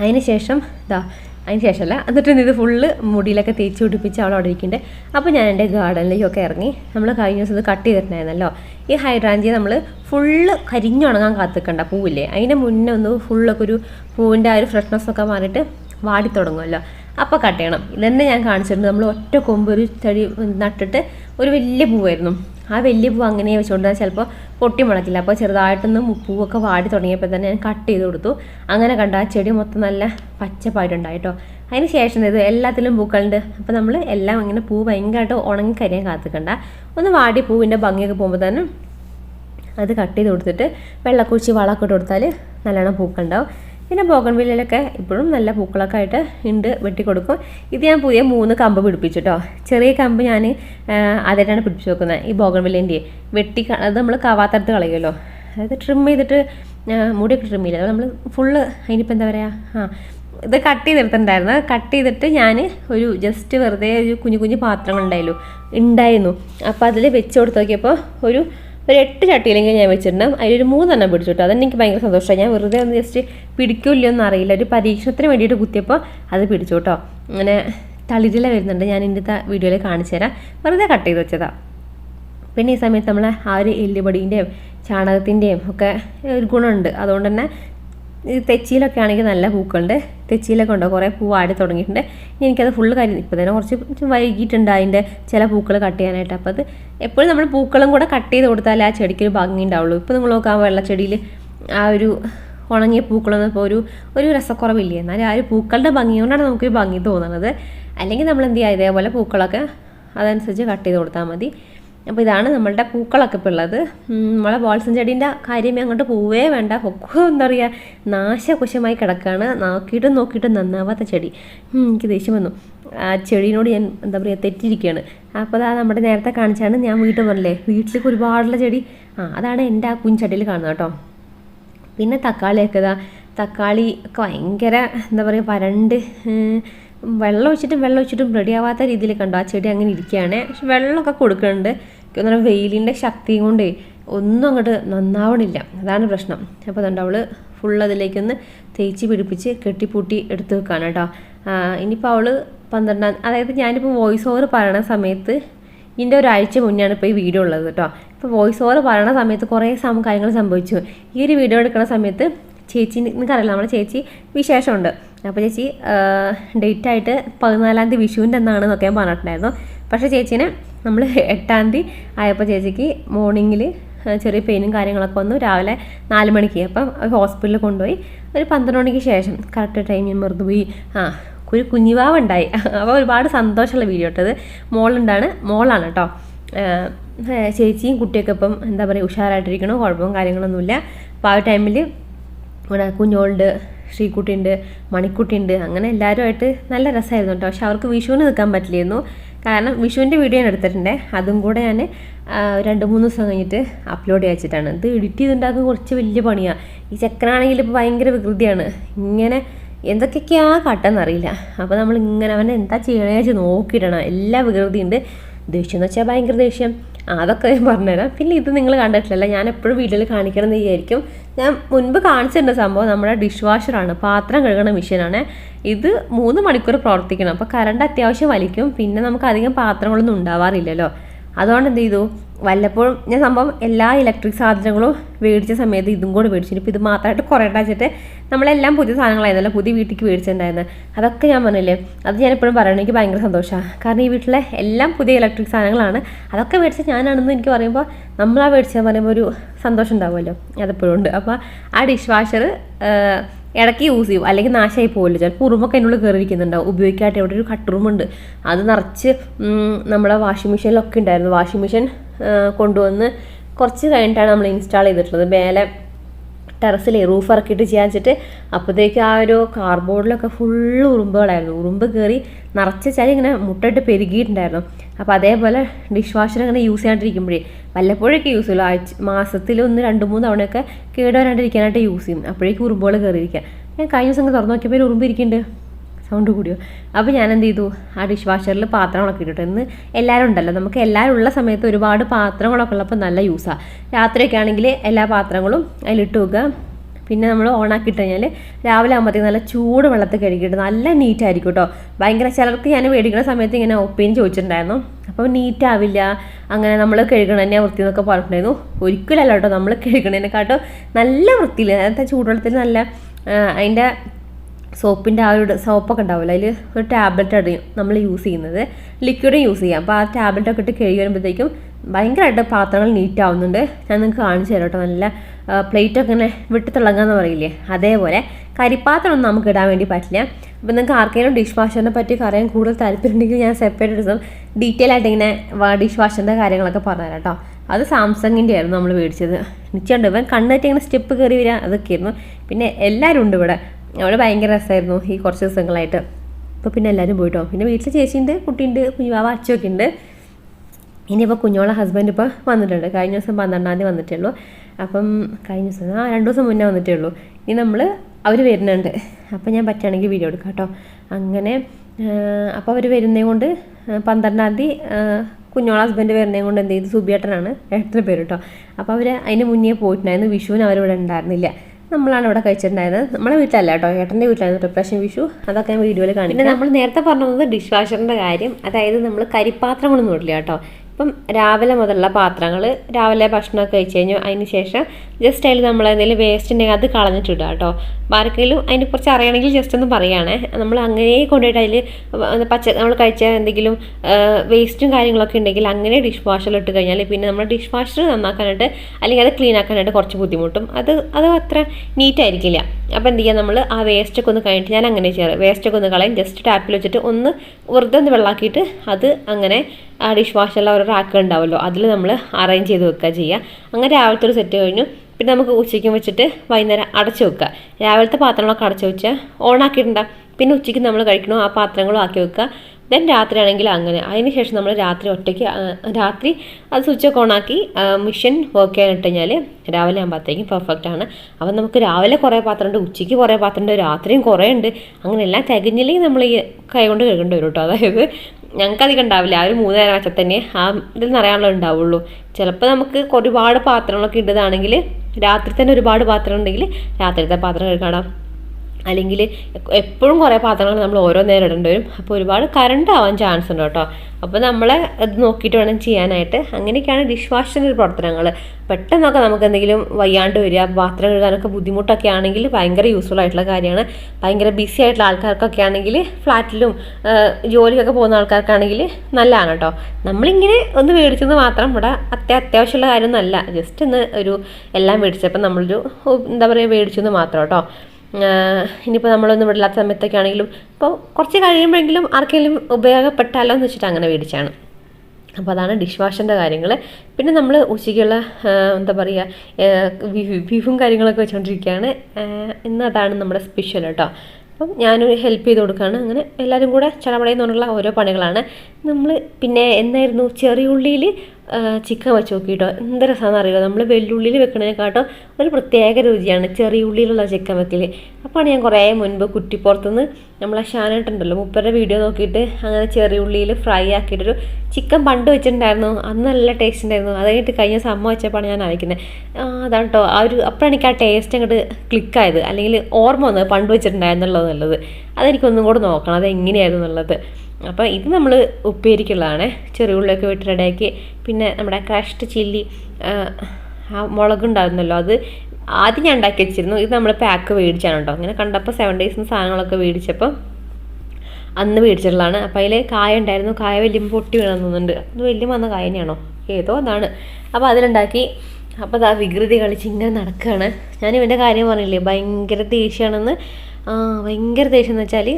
അതിന് ശേഷം ഇതാ അതിന് ശേഷമല്ല. എന്നിട്ട് ഇത് ഫുള്ള് മുടിയിലൊക്കെ തേച്ച് പിടിപ്പിച്ച് അവിടെ അവിടെ ഇരിക്കുന്നുണ്ട്. അപ്പോൾ ഞാൻ എന്റെ ഗാർഡനിലേക്കൊക്കെ ഇറങ്ങി. നമ്മൾ കഴിഞ്ഞ ദിവസം ഇത് കട്ട് ചെയ്തിട്ടുണ്ടായിരുന്നല്ലോ. ഈ ഹൈഡ്രാഞ്ചി നമ്മൾ ഫുള്ള് കരിഞ്ഞുണങ്ങാൻ കാത്തിക്കണ്ട പൂവില്ലേ? അതിന്റെ മുന്നേ ഒന്ന് ഫുള്ളൊക്കെ ഒരു പൂവിന്റെ ആ ഒരു ഫ്രഷ്നെസ് ഒക്കെ മാറിയിട്ട് വാടി തുടങ്ങുമല്ലോ. അപ്പോൾ കട്ട് ചെയ്യണം. ഇതന്നെ ഞാൻ കാണിച്ചിട്ടുണ്ട് നമ്മൾ ഒറ്റ കൊമ്പ് ഒരു ചെടി നട്ടിട്ട് ഒരു വലിയ പൂവായിരുന്നു. ആ വലിയ പൂ അങ്ങനെ വെച്ചുകൊണ്ട് ചിലപ്പോൾ പൊട്ടി മുളക്കില്ല അപ്പോൾ ചെറുതായിട്ടൊന്ന് പൂവൊക്കെ വാടി തുടങ്ങിയപ്പോൾ തന്നെ ഞാൻ കട്ട് ചെയ്ത് കൊടുത്തു. അങ്ങനെ കണ്ട ആ ചെടി മൊത്തം നല്ല പച്ചപ്പായിട്ടുണ്ടായിട്ടോ. അതിന് ശേഷം ഇത് എല്ലാത്തിലും പൂക്കളുണ്ട്. അപ്പോൾ നമ്മൾ എല്ലാം ഇങ്ങനെ പൂ ഭയങ്കരമായിട്ട് ഉണങ്ങി കരിയാൻ കാത്തിക്കണ്ട. ഒന്ന് വാടി പൂവിന്റെ ഭംഗിയൊക്കെ പോകുമ്പോൾ തന്നെ അത് കട്ട് ചെയ്ത് കൊടുത്തിട്ട് വെള്ളക്കുഴിച്ച് വളമൊക്കെ ഇട്ട് കൊടുത്താൽ നല്ലോണം പൂക്കളുണ്ടാവും. പിന്നെ ബോഗൺവില്ലയിലൊക്കെ ഇപ്പോഴും നല്ല പൂക്കളൊക്കെ ആയിട്ട് ഉണ്ട് വെട്ടിക്കൊടുക്കും. ഇത് ഞാൻ പുതിയ മൂന്ന് കമ്പ് പിടിപ്പിച്ചു കേട്ടോ ചെറിയ കമ്പ് ഞാൻ ആദ്യമായിട്ടാണ് പിടിപ്പിച്ച് വെക്കുന്നത്. ഈ ബോഗൺവില്ലേന്റെ വെട്ടി അത് നമ്മൾ കവാത്തടുത്ത് കളയുമല്ലോ. അതായത് ട്രിം ചെയ്തിട്ട് മുടിയൊക്കെ ട്രിം ചെയ്യില്ല? നമ്മൾ ഫുള്ള് അതിനിപ്പോൾ എന്താ പറയുക ആ ഇത് കട്ട് ചെയ്തെടുത്തിട്ടുണ്ടായിരുന്നു കട്ട് ചെയ്തിട്ട് ഞാൻ ഒരു ജസ്റ്റ് വെറുതെ ഒരു കുഞ്ഞു കുഞ്ഞു പാത്രങ്ങൾ പാത്രങ്ങളുണ്ടായല്ലോ ഉണ്ടായിരുന്നു. അപ്പോൾ അതിൽ വെച്ച് കൊടുത്ത് നോക്കിയപ്പോൾ ഒരു ഒരു എട്ട് ചട്ടിയിലെങ്കിലും ഞാൻ വെച്ചിട്ടുണ്ടാകും അതിലൊരു മൂന്നെണ്ണം പിടിച്ചു കേട്ടോ അതെനിക്ക് ഭയങ്കര സന്തോഷമായി ഞാൻ വെറുതെ ഒന്ന് ജസ്റ്റ് പിടിക്കില്ലയൊന്നും അറിയില്ല. ഒരു പരീക്ഷണത്തിന് വേണ്ടിയിട്ട് കുത്തിയപ്പോൾ അത് പിടിച്ചു കേട്ടോ അങ്ങനെ തളിരില വരുന്നുണ്ട്. ഞാൻ ഇന്നത്തെ വീഡിയോയിൽ കാണിച്ചു തരാം. വെറുതെ കട്ട് ചെയ്ത് വെച്ചതാണ് പിന്നെ ഈ സമയത്ത് നമ്മൾ ആ ഒരു എല്ലുപൊടീന്റെയും ചാണകത്തിന്റെയും ഒക്കെ ഒരു ഗുണമുണ്ട്. അതുകൊണ്ട് തന്നെ തെച്ചിയിലൊക്കെ ആണെങ്കിൽ നല്ല പൂക്കളുണ്ട്. തെച്ചിയിലൊക്കെ ഉണ്ടോ? കുറേ പൂ ആടി തുടങ്ങിയിട്ടുണ്ട്. എനിക്കത് ഫുള്ള് കാര്യം ഇപ്പോൾ തന്നെ കുറച്ച് വൈകിട്ടുണ്ട് അതിന്റെ ചില പൂക്കൾ കട്ട് ചെയ്യാനായിട്ട്. അപ്പോൾ അത് എപ്പോഴും നമ്മൾ പൂക്കളും കൂടെ കട്ട് ചെയ്ത് കൊടുത്താൽ ആ ചെടിക്ക് ഒരു ഭംഗി ഉണ്ടാവുള്ളൂ. ഇപ്പോൾ നിങ്ങൾ നോക്കാം വെള്ളച്ചെടിയിൽ ആ ഒരു ഉണങ്ങിയ പൂക്കളൊന്നും ഇപ്പോൾ ഒരു ഒരു രസക്കുറവില്ല? എന്നാൽ ആ ഒരു പൂക്കളുടെ ഭംഗി കൊണ്ടാണ് നമുക്കൊരു ഭംഗി തോന്നുന്നത്. അല്ലെങ്കിൽ നമ്മൾ എന്ത് ചെയ്യുക? ഇതേപോലെ പൂക്കളൊക്കെ അതനുസരിച്ച് കട്ട് ചെയ്ത് കൊടുത്താൽ മതി. അപ്പോൾ ഇതാണ് നമ്മളുടെ പൂക്കളൊക്കെ ഇപ്പോൾ ഉള്ളത്. നമ്മളെ ബോൾസൻ ചെടീന്റെ കാര്യമേ അങ്ങോട്ട് പോവേ വേണ്ട. ഒക്കെ എന്താ പറയുക നാശകുശമായി കിടക്കുകയാണ് നോക്കിയിട്ടും നോക്കിയിട്ടും നന്നാവാത്ത ചെടി. എനിക്ക് ദേഷ്യം വന്നു. ആ ചെടീനോട് ഞാൻ എന്താ പറയുക തെറ്റിരിക്കുകയാണ് അപ്പോൾ അതാ നമ്മുടെ നേരത്തെ കാണിച്ചാണ് ഞാൻ വീട്ടിൽ പറഞ്ഞില്ലേ വീട്ടിലേക്ക് ഒരുപാടുള്ള ചെടി. ആ അതാണ് എന്റെ ആ കുഞ്ചട്ടിയിൽ കാണുന്നത് കേട്ടോ. പിന്നെ തക്കാളിയൊക്കെ ഇതാ തക്കാളി ഒക്കെ ഭയങ്കര എന്താ പറയുക വരണ്ട്. വെള്ളം ഒഴിച്ചിട്ടും വെള്ളം ഒഴിച്ചിട്ടും റെഡിയാവാത്ത രീതിയിൽ കണ്ടോ ആ ചെടി അങ്ങനെ ഇരിക്കുകയാണ്. പക്ഷെ വെള്ളമൊക്കെ കൊടുക്കുന്നുണ്ട്. എനിക്ക് വെയിലിന്റെ ശക്തിയും കൊണ്ടേ ഒന്നും അങ്ങോട്ട് നന്നാവണില്ല. അതാണ് പ്രശ്നം. അപ്പോൾ അതുകൊണ്ട് അവൾ ഫുൾ അതിലേക്കൊന്ന് തേച്ച് പിടിപ്പിച്ച് കെട്ടിപ്പൂട്ടി എടുത്തു വെക്കാണ് കേട്ടോ. ഇനിയിപ്പോൾ അവൾ പന്ത്രണ്ടാം അതായത് ഞാനിപ്പോൾ വോയിസ് ഓവർ പറയണ സമയത്ത് ഇതിന്റെ ഒരാഴ്ച മുന്നെയാണ് ഇപ്പോൾ ഈ വീഡിയോ ഉള്ളത് കേട്ടോ. ഇപ്പോൾ വോയിസ് ഓവർ പറയണ സമയത്ത് കുറേ കാര്യങ്ങൾ സംഭവിച്ചു. ഈ ഒരു വീഡിയോ എടുക്കുന്ന സമയത്ത് ചേച്ചി നിങ്ങൾക്കറിയില്ല നമ്മുടെ ചേച്ചി വിശേഷമുണ്ട്. അപ്പോൾ ചേച്ചി ഡേറ്റ് ആയിട്ട് പതിനാലാം തീയതി വിഷുവിന്റെ എന്നാണെന്നൊക്കെ ഞാൻ പറഞ്ഞിട്ടുണ്ടായിരുന്നു. പക്ഷേ ചേച്ചീനെ നമ്മൾ എട്ടാം തീയതി ആയപ്പോൾ ചേച്ചിക്ക് മോർണിംഗിൽ ചെറിയ പെയിനും കാര്യങ്ങളൊക്കെ വന്നു. രാവിലെ നാല് മണിക്ക് അപ്പം ഹോസ്പിറ്റലിൽ കൊണ്ടുപോയി. ഒരു പന്ത്രണ്ട് മണിക്ക് ശേഷം കറക്റ്റ് ടൈമിൽ മറന്നുപോയി. ആ ഒരു കുഞ്ഞിവാവ് ഉണ്ടായി അപ്പോൾ ഒരുപാട് സന്തോഷമുള്ള വീഡിയോ കേട്ടത് മോളുണ്ടാണ് മോളാണ് കേട്ടോ ചേച്ചിയും കുട്ടിയൊക്കെ ഇപ്പം എന്താ പറയുക ഉഷാറായിട്ടിരിക്കണം കുഴപ്പവും കാര്യങ്ങളൊന്നുമില്ല. അപ്പോൾ ആ ടൈമിൽ ഇവിടെ കുഞ്ഞോളുണ്ട് ശ്രീകുട്ടിയുണ്ട് മണിക്കുട്ടിയുണ്ട്. അങ്ങനെ എല്ലാവരുമായിട്ട് നല്ല രസമായിരുന്നു കേട്ടോ പക്ഷെ അവർക്ക് വിഷുവിന് നിൽക്കാൻ പറ്റില്ലായിരുന്നു. കാരണം വിഷുവിന്റെ വീഡിയോ ഞാൻ എടുത്തിട്ടുണ്ട്. അതും കൂടെ ഞാൻ രണ്ട് മൂന്ന് ദിവസം കഴിഞ്ഞിട്ട് അപ്ലോഡ് ചെയ്യിച്ചിട്ടാണ്. ഇത് എഡിറ്റ് ചെയ്തുണ്ടാക്കാൻ കുറച്ച് വലിയ പണിയാണ് ഈ ചക്കനാണെങ്കിൽ ഇപ്പോൾ ഭയങ്കര വികൃതിയാണ്. ഇങ്ങനെ എന്തൊക്കെയൊക്കെയാ കാട്ടെന്നറിയില്ല അപ്പോൾ നമ്മൾ ഇങ്ങനെ അവനെ എന്താ ചെയ്യണേ വെച്ച് നോക്കിയിടണം എല്ലാ വികൃതിയുണ്ട്. ദേഷ്യം എന്ന് വെച്ചാൽ ഭയങ്കര ദേഷ്യം. അതൊക്കെ ഞാൻ പറഞ്ഞുതരാം. പിന്നെ ഇത് നിങ്ങൾ കണ്ടിട്ടില്ലല്ലോ ഞാൻ എപ്പോഴും വീട്ടിൽ കാണിക്കണം എന്ന് വിചാരിക്കും. ഞാൻ മുൻപ് കാണിച്ചിട്ടുണ്ട് സംഭവം നമ്മുടെ ഡിഷ് വാഷറാണ് പാത്രം കഴുകുന്ന മെഷീനാണ്. ഇത് മൂന്ന് മണിക്കൂർ പ്രവർത്തിക്കണം. അപ്പോൾ കറണ്ട് അത്യാവശ്യം വലിക്കും. പിന്നെ നമുക്ക് അധികം പാത്രങ്ങളൊന്നും ഉണ്ടാവാറില്ലല്ലോ. അതുകൊണ്ട് എന്ത് ചെയ്തു? വല്ലപ്പോഴും ഞാൻ സംഭവം എല്ലാ ഇലക്ട്രിക് സാധനങ്ങളും മേടിച്ച സമയത്ത് ഇതും കൂടെ മേടിച്ചു. ഇപ്പോൾ ഇത് മാത്രമായിട്ട് കുറേ വെച്ചിട്ട് നമ്മളെല്ലാം പുതിയ സാധനങ്ങളായിരുന്നല്ലോ പുതിയ വീട്ടിലേക്ക് മേടിച്ചിട്ടുണ്ടായിരുന്നത് അതൊക്കെ ഞാൻ പറഞ്ഞില്ലേ? അത് ഞാൻ എപ്പോഴും പറയണം എനിക്ക് ഭയങ്കര സന്തോഷമാണ് കാരണം ഈ വീട്ടിലെ എല്ലാം പുതിയ ഇലക്ട്രിക് സാധനങ്ങളാണ്. അതൊക്കെ മേടിച്ച ഞാനാണെന്ന് എനിക്ക് പറയുമ്പോൾ നമ്മളാ മേടിച്ചാൽ പറയുമ്പോൾ ഒരു സന്തോഷം ഉണ്ടാവുമല്ലോ. അതെപ്പോഴും ഉണ്ട്. അപ്പോൾ ആ ഡിഷ് വാഷർ ഇടയ്ക്ക് യൂസ് ചെയ്യും. അല്ലെങ്കിൽ നാശമായി പോകില്ല ചിലപ്പോൾ ഉറുമ്പൊക്കെ അതിനുള്ളിൽ കയറിയിരിക്കുന്നുണ്ടാവും ഉപയോഗിക്കാട്ട് ഇവിടെ ഒരു കട്ട് റൂമുണ്ട് അത് നിറച്ച് നമ്മളെ വാഷിംഗ് മെഷീനിലൊക്കെ ഉണ്ടായിരുന്നു. വാഷിംഗ് മെഷീൻ കൊണ്ടുവന്ന് കുറച്ച് കഴിഞ്ഞിട്ടാണ് നമ്മൾ ഇൻസ്റ്റാൾ ചെയ്തിട്ടുള്ളത്. മേലെ ടെറസിലെ റൂഫ് ഇറക്കിയിട്ട് ചെയ്യാൻ വെച്ചിട്ട് അപ്പോഴത്തേക്ക് ആ ഒരു കാർബോർഡിലൊക്കെ ഫുള്ള് ഉറുമ്പുകളായിരുന്നു. ഉറുമ്പ് കയറി നിറച്ച് ചാരി ഇങ്ങനെ മുട്ടയിട്ട് പെരുകിയിട്ടുണ്ടായിരുന്നു. അപ്പോൾ അതേപോലെ ഡിഷ് വാഷർ അങ്ങനെ യൂസ് ചെയ്യാണ്ടിരിക്കുമ്പോഴേ വല്ലപ്പോഴൊക്കെ യൂസ് ചെയ്യുള്ളൂ. ആഴ്ച മാസത്തിൽ ഒന്ന് രണ്ട് മൂന്ന് തവണയൊക്കെ കേടുവരാണ്ടിരിക്കാനായിട്ട് യൂസ് ചെയ്യും. അപ്പോഴേക്കും ഉറുമ്പുകൾ കയറിയിരിക്കുക. ഞാൻ കഴിഞ്ഞ ദിവസം തുറന്നു നോക്കിയപ്പോൾ ഉറുമ്പിരിക്കുന്നുണ്ട് സൗണ്ട് കൂടിയോ? അപ്പോൾ ഞാൻ എന്ത് ചെയ്തു? ആ ഡിഷ് വാഷറിൽ പാത്രം ഇട്ടിട്ട്. ഇന്ന് എല്ലാവരും ഉണ്ടല്ലോ. നമുക്ക് എല്ലാവരും ഉള്ള സമയത്ത് ഒരുപാട് പാത്രങ്ങളൊക്കെ ഉള്ളപ്പോൾ നല്ല യൂസാണ് രാത്രിയൊക്കെ ആണെങ്കിൽ എല്ലാ പാത്രങ്ങളും അതിലിട്ട് വെക്കുക. പിന്നെ നമ്മൾ ഓണാക്കിയിട്ട് കഴിഞ്ഞാൽ രാവിലെ ആകുമ്പോഴത്തേക്ക് നല്ല ചൂട് വെള്ളത്തിൽ കഴുകിയിട്ട് നല്ല നീറ്റ് ആയിരിക്കും കേട്ടോ ഭയങ്കര ചിലർക്ക് ഞാൻ മേടിക്കുന്ന സമയത്ത് ഇങ്ങനെ ഒപ്പീനിയൻ ചോദിച്ചിട്ടുണ്ടായിരുന്നു. അപ്പോൾ നീറ്റ് ആവില്ല അങ്ങനെ നമ്മൾ കഴുകണ തന്നെ വൃത്തി എന്നൊക്കെ പറഞ്ഞിട്ടുണ്ടായിരുന്നു. ഒരിക്കലല്ല കേട്ടോ നമ്മൾ കഴുകണതിനെക്കാട്ടും നല്ല വൃത്തിയിൽ അതായത് ചൂടുവെള്ളത്തിൽ നല്ല അതിന്റെ സോപ്പിന്റെ ആ ഒരു സോപ്പൊക്കെ ഉണ്ടാവില്ല അതിൽ ഒരു ടാബ്ലറ്റാണ് നമ്മൾ യൂസ് ചെയ്യുന്നത്. ലിക്വിഡും യൂസ് ചെയ്യാം. അപ്പോൾ ആ ടാബ്ലറ്റൊക്കെ ഇട്ട് കഴുകി വരുമ്പോഴത്തേക്കും ഭയങ്കരമായിട്ട് പാത്രങ്ങൾ നീറ്റ് ആവുന്നുണ്ട്. ഞാൻ നിങ്ങൾക്ക് കാണിച്ചു തരാം കേട്ടോ നല്ല പ്ലേറ്റൊക്കെ ഇങ്ങനെ വിട്ട് തിളങ്ങാന്ന് പറയില്ലേ? അതേപോലെ കരിപ്പാത്രമൊന്നും നമുക്ക് ഇടാൻ വേണ്ടി പറ്റില്ല. അപ്പോൾ നിങ്ങൾക്ക് ആർക്കെങ്കിലും ഡിഷ് വാഷറിനെ പറ്റി അറിയാൻ കൂടുതൽ താല്പര്യമുണ്ടെങ്കിൽ ഞാൻ സെപ്പറേറ്റ് ദിവസം ഡീറ്റെയിൽ ആയിട്ട് ഇങ്ങനെ ഡിഷ് വാഷറിന്റെ കാര്യങ്ങളൊക്കെ പറഞ്ഞുതരാം കേട്ടോ. അത് സാംസങ്ങിന്റെ ആയിരുന്നു നമ്മൾ മേടിച്ചത്. നിശ്ചയമുണ്ട് ഇവൻ കണ്ണിട്ട് ഇങ്ങനെ സ്റ്റെപ്പ് കയറി വരിക അതൊക്കെയായിരുന്നു. പിന്നെ എല്ലാവരും ഉണ്ട് ഇവിടെ. അവിടെ ഭയങ്കര രസമായിരുന്നു ഈ കുറച്ച് ദിവസങ്ങളായിട്ട്. അപ്പോൾ പിന്നെ എല്ലാവരും പോയിട്ടോ. പിന്നെ വീട്ടിൽ ചേച്ചിയുണ്ട് കുട്ടിയുണ്ട് കുഞ്ഞുവാവ അച്ഛയൊക്കെ ഉണ്ട്. ഇനിയിപ്പോൾ കുഞ്ഞോളെ ഹസ്ബൻഡ് ഇപ്പോൾ വന്നിട്ടുണ്ട്. കഴിഞ്ഞ ദിവസം പന്ത്രണ്ടാം തീയതി വന്നിട്ടേ ഉള്ളൂ അപ്പം കഴിഞ്ഞ ദിവസം ആ രണ്ട് ദിവസം മുന്നേ വന്നിട്ടേ ഉള്ളൂ. ഇനി നമ്മൾ അവർ വരുന്നുണ്ട്. അപ്പം ഞാൻ പറ്റുകയാണെങ്കിൽ വീഡിയോ എടുക്കാം കേട്ടോ. അങ്ങനെ അപ്പോൾ അവർ വരുന്നേ കൊണ്ട് പന്ത്രണ്ടാം തീയതി കുഞ്ഞോളെ ഹസ്ബൻഡ് വരുന്നേ കൊണ്ട് എന്ത് ചെയ്തു? സുബിയേട്ടനാണ് ഏട്ടന്റെ പേര് കേട്ടോ. അപ്പോൾ അവർ അതിന് മുന്നേ പോയിട്ടുണ്ടായിരുന്നു. വിഷുവിന് അവരിവിടെ ഉണ്ടായിരുന്നില്ല. നമ്മളാണ് ഇവിടെ കഴിച്ചിട്ടുണ്ടായത് നമ്മളെ വീട്ടിലല്ല കേട്ടോ. ഏട്ടന്റെ വീട്ടിലായിരുന്നു. പ്രിപ്പറേഷൻ വിഷു. അതൊക്കെ ഞാൻ വീഡിയോയിൽ കാണിക്കുന്നത് നമ്മൾ നേരത്തെ പറഞ്ഞത് ഡിഷ് വാഷറിന്റെ കാര്യം. അതായത് നമ്മൾ കരിപ്പാത്രങ്ങളൊന്നും ഇടില്ല കേട്ടോ. ഇപ്പം രാവിലെ മുതലുള്ള പാത്രങ്ങൾ രാവിലെ ഭക്ഷണമൊക്കെ കഴിച്ച് കഴിഞ്ഞു. അതിന് ശേഷം ജസ്റ്റ് അതിൽ നമ്മൾ എന്തെങ്കിലും വേസ്റ്റ് ഉണ്ടെങ്കിൽ അത് കളഞ്ഞിട്ടിടുക കേട്ടോ. ആർക്കെങ്കിലും അതിനെ കുറിച്ച് അറിയണമെങ്കിൽ ജസ്റ്റ് ഒന്ന് പറയുകയാണേ. നമ്മൾ അങ്ങനെ കൊണ്ടുപോയിട്ട് അതിൽ പച്ച നമ്മൾ കഴിച്ച എന്തെങ്കിലും വേസ്റ്റും കാര്യങ്ങളൊക്കെ ഉണ്ടെങ്കിൽ അങ്ങനെ ഡിഷ് വാഷറിൽ ഇട്ട് കഴിഞ്ഞാൽ പിന്നെ നമ്മൾ ഡിഷ് വാഷർ നന്നാക്കാനായിട്ട് അല്ലെങ്കിൽ അത് ക്ലീൻ ആക്കാനായിട്ട് കുറച്ച് ബുദ്ധിമുട്ടും. അത് അത് അത്ര നീറ്റ് ആയിരിക്കില്ല. അപ്പോൾ എന്ത് ചെയ്യുക നമ്മൾ ആ വേസ്റ്റൊക്കെ ഒന്ന് കഴിഞ്ഞിട്ട് ഞാൻ അങ്ങനെ ചെയ്യാറ്. വേസ്റ്റൊക്കെ ഒന്ന് കളയും. ജസ്റ്റ് ടാപ്പിൽ വെച്ചിട്ട് ഒന്ന് വെറുതെ ഒന്ന് വെള്ളമാക്കിയിട്ട് അത് അങ്ങനെ ആ ഡിഷ് വാഷെല്ലാം ഓരോ റാക്ക് ഉണ്ടാവുമല്ലോ. അതിൽ നമ്മൾ അറേഞ്ച് ചെയ്ത് വെക്കുക ചെയ്യുക. അങ്ങനെ രാവിലത്തെ ഒരു സെറ്റ് കഴിഞ്ഞു. പിന്നെ നമുക്ക് ഉച്ചയ്ക്ക് വെച്ചിട്ട് വൈകുന്നേരം അടച്ചു വെക്കുക. രാവിലത്തെ പാത്രങ്ങളൊക്കെ അടച്ചു വെച്ചാൽ ഓണാക്കിയിട്ടുണ്ടാകും പിന്നെ ഉച്ചയ്ക്ക് നമ്മൾ കഴിക്കണോ ആ പാത്രങ്ങളും ആക്കി വെക്കുക. ദെൻ രാത്രിയാണെങ്കിൽ അങ്ങനെ. അതിന് ശേഷം നമ്മൾ രാത്രി ഒറ്റയ്ക്ക് രാത്രി അത് സ്വിച്ച് ഒക്കെ ഓണാക്കി മിഷൻ വർക്ക് ചെയ്യാൻ ഇട്ട് കഴിഞ്ഞാൽ രാവിലെ ആകുമ്പോഴത്തേക്കും പെർഫെക്റ്റ് ആണ്. അപ്പം നമുക്ക് രാവിലെ കുറേ പാത്രമുണ്ട് ഉച്ചയ്ക്ക് കുറേ പാത്രമുണ്ട് രാത്രിയും കുറേ ഉണ്ട്. അങ്ങനെ എല്ലാം തികഞ്ഞില്ലെങ്കിൽ നമ്മൾ ഈ കൈ കൊണ്ട് കഴുകേണ്ടി വരും കേട്ടോ അതായത് ഞങ്ങൾക്ക് അധികം ഉണ്ടാവില്ല. ആ ഒരു മൂന്ന് നേരം വെച്ചാൽ തന്നെ ആ ഇതിൽ നിറയാനുള്ള ഉണ്ടാവുള്ളൂ. ചിലപ്പോൾ നമുക്ക് ഒരുപാട് പാത്രങ്ങളൊക്കെ ഇട്ടതാണെങ്കിൽ രാത്രി തന്നെ ഒരുപാട് പാത്രം ഉണ്ടെങ്കിൽ രാത്രിത്തെ പാത്രം കഴുകണം അല്ലെങ്കിൽ എപ്പോഴും കുറേ പാത്രങ്ങൾ നമ്മൾ ഓരോ നേരം ഇടേണ്ടി വരും. അപ്പോൾ ഒരുപാട് കറണ്ട് ആവാൻ ചാൻസ് ഉണ്ട് കേട്ടോ. അപ്പോൾ നമ്മളെ അത് നോക്കിയിട്ട് വേണം ചെയ്യാനായിട്ട്. അങ്ങനെയൊക്കെയാണ് ഡിഷ് വാഷിന്റെ പ്രവർത്തനങ്ങൾ. പെട്ടെന്നൊക്കെ നമുക്ക് എന്തെങ്കിലും വയ്യാണ്ട് വരിക പാത്രം കഴുകാനൊക്കെ ബുദ്ധിമുട്ടൊക്കെ ആണെങ്കിൽ ഭയങ്കര യൂസ്ഫുൾ ആയിട്ടുള്ള കാര്യമാണ്. ഭയങ്കര ബിസി ആയിട്ടുള്ള ആൾക്കാർക്കൊക്കെ ആണെങ്കിൽ ഫ്ലാറ്റിലും ജോലിക്കൊക്കെ പോകുന്ന ആൾക്കാർക്കാണെങ്കിൽ നല്ലതാണ് കേട്ടോ. നമ്മളിങ്ങനെ ഒന്ന് മേടിച്ചത് മാത്രം ഇവിടെ അത്യ അത്യാവശ്യമുള്ള കാര്യമൊന്നുമല്ല. ജസ്റ്റ് ഒന്ന് ഒരു എല്ലാം മേടിച്ചപ്പോൾ നമ്മളൊരു എന്താ പറയുക മേടിച്ചെന്ന് മാത്രം കേട്ടോ. ഇനിയിപ്പോൾ നമ്മളൊന്നും വിടില്ലാത്ത സമയത്തൊക്കെ ആണെങ്കിലും ഇപ്പോൾ കുറച്ച് കഴിയുമ്പോഴെങ്കിലും ആർക്കെങ്കിലും ഉപയോഗപ്പെട്ടാലോ എന്ന് വെച്ചിട്ട് അങ്ങനെ മേടിച്ചാണ്. അപ്പോൾ അതാണ് ഡിഷ് വാഷിന്റെ കാര്യങ്ങൾ പിന്നെ നമ്മൾ ഉച്ചയ്ക്കുള്ള എന്താ പറയുക ബീഫും കാര്യങ്ങളൊക്കെ വെച്ചുകൊണ്ടിരിക്കുകയാണ് ഇന്ന് അതാണ് നമ്മുടെ സ്പെഷ്യൽ കേട്ടോ. അപ്പം ഞാനൊരു ഹെൽപ്പ് ചെയ്ത് കൊടുക്കുകയാണ് അങ്ങനെ എല്ലാവരും കൂടെ ചടപടയിൽ നിന്നുള്ള ഓരോ പണികളാണ്. നമ്മൾ പിന്നെ എന്നായിരുന്നു? ചെറിയ ഉള്ളിയിൽ ചിക്കൻ വെച്ച് നോക്കിയിട്ടോ എന്ത് രസമാണെന്ന് അറിയില്ല നമ്മൾ വെല്ലുള്ളിയിൽ വെക്കണേക്കാട്ടോ ഒരു പ്രത്യേക രുചിയാണ് ചെറിയ ഉള്ളിയിലുള്ള ചിക്കൻ വെക്കൽ അപ്പോൾ ഞാൻ കുറേ മുൻപ് കുറ്റിപ്പുറത്തുനിന്ന് നമ്മളെ ഷാനായിട്ടുണ്ടല്ലോ മുപ്പരുടെ വീഡിയോ നോക്കിയിട്ട് അങ്ങനെ ചെറിയ ഉള്ളിയിൽ ഫ്രൈ ആക്കിയിട്ടൊരു ചിക്കൻ പണ്ട് വെച്ചിട്ടുണ്ടായിരുന്നു. അന്ന് നല്ല ടേസ്റ്റ് ഉണ്ടായിരുന്നു. അത് കഴിഞ്ഞിട്ട് കഴിഞ്ഞ സമ്മ വെച്ചപ്പോഴാണ് ഞാൻ അയക്കുന്നത് അതാണ് കേട്ടോ ആ ഒരു അപ്പോഴാണ് എനിക്ക് ആ ടേസ്റ്റ് അങ്ങോട്ട് ക്ലിക്കായത് അല്ലെങ്കിൽ ഓർമ്മ വന്നത് പണ്ട് വെച്ചിട്ടുണ്ടായിരുന്നുള്ളത് നല്ലത് അതെനിക്കൊന്നും കൂടെ നോക്കണം. അത് എങ്ങനെയായിരുന്നു എന്നുള്ളത്. അപ്പോൾ ഇത് നമ്മൾ ഉപ്പേരിക്കുള്ളതാണ്. ചെറിയ ഉള്ളിയൊക്കെ വിട്ട് റെഡിയാക്കി. പിന്നെ നമ്മുടെ ക്രഷ്ഡ് ചില്ലി ആ മുളകുണ്ടായിരുന്നല്ലോ അത് ആദ്യം ഞാൻ ഉണ്ടാക്കി വെച്ചിരുന്നു. ഇത് നമ്മൾ പാക്ക് മേടിച്ചാണ് കേട്ടോ. അങ്ങനെ കണ്ടപ്പോൾ സെവൻ ഡേയ്സിന് സാധനങ്ങളൊക്കെ മേടിച്ചപ്പോൾ അന്ന് മേടിച്ചിട്ടുള്ളതാണ്. അപ്പോൾ അതിൽ കായ ഉണ്ടായിരുന്നു. കായ വലിയ പൊട്ടി വീണെന്ന് തോന്നുന്നുണ്ട്. അത് വലിയ വന്ന കായ തന്നെയാണോ? ഏതോ അതാണ്. അപ്പോൾ അതിലുണ്ടാക്കി. അപ്പോൾ അതാ വികൃതി കളിച്ച് ഇങ്ങനെ നടക്കുകയാണ് ഞാൻ ഇവന്റെ കാര്യം പറഞ്ഞില്ലേ? ഭയങ്കര ദേഷ്യമാണെന്ന് ആ ഭയങ്കര ദേഷ്യം എന്ന് വെച്ചാൽ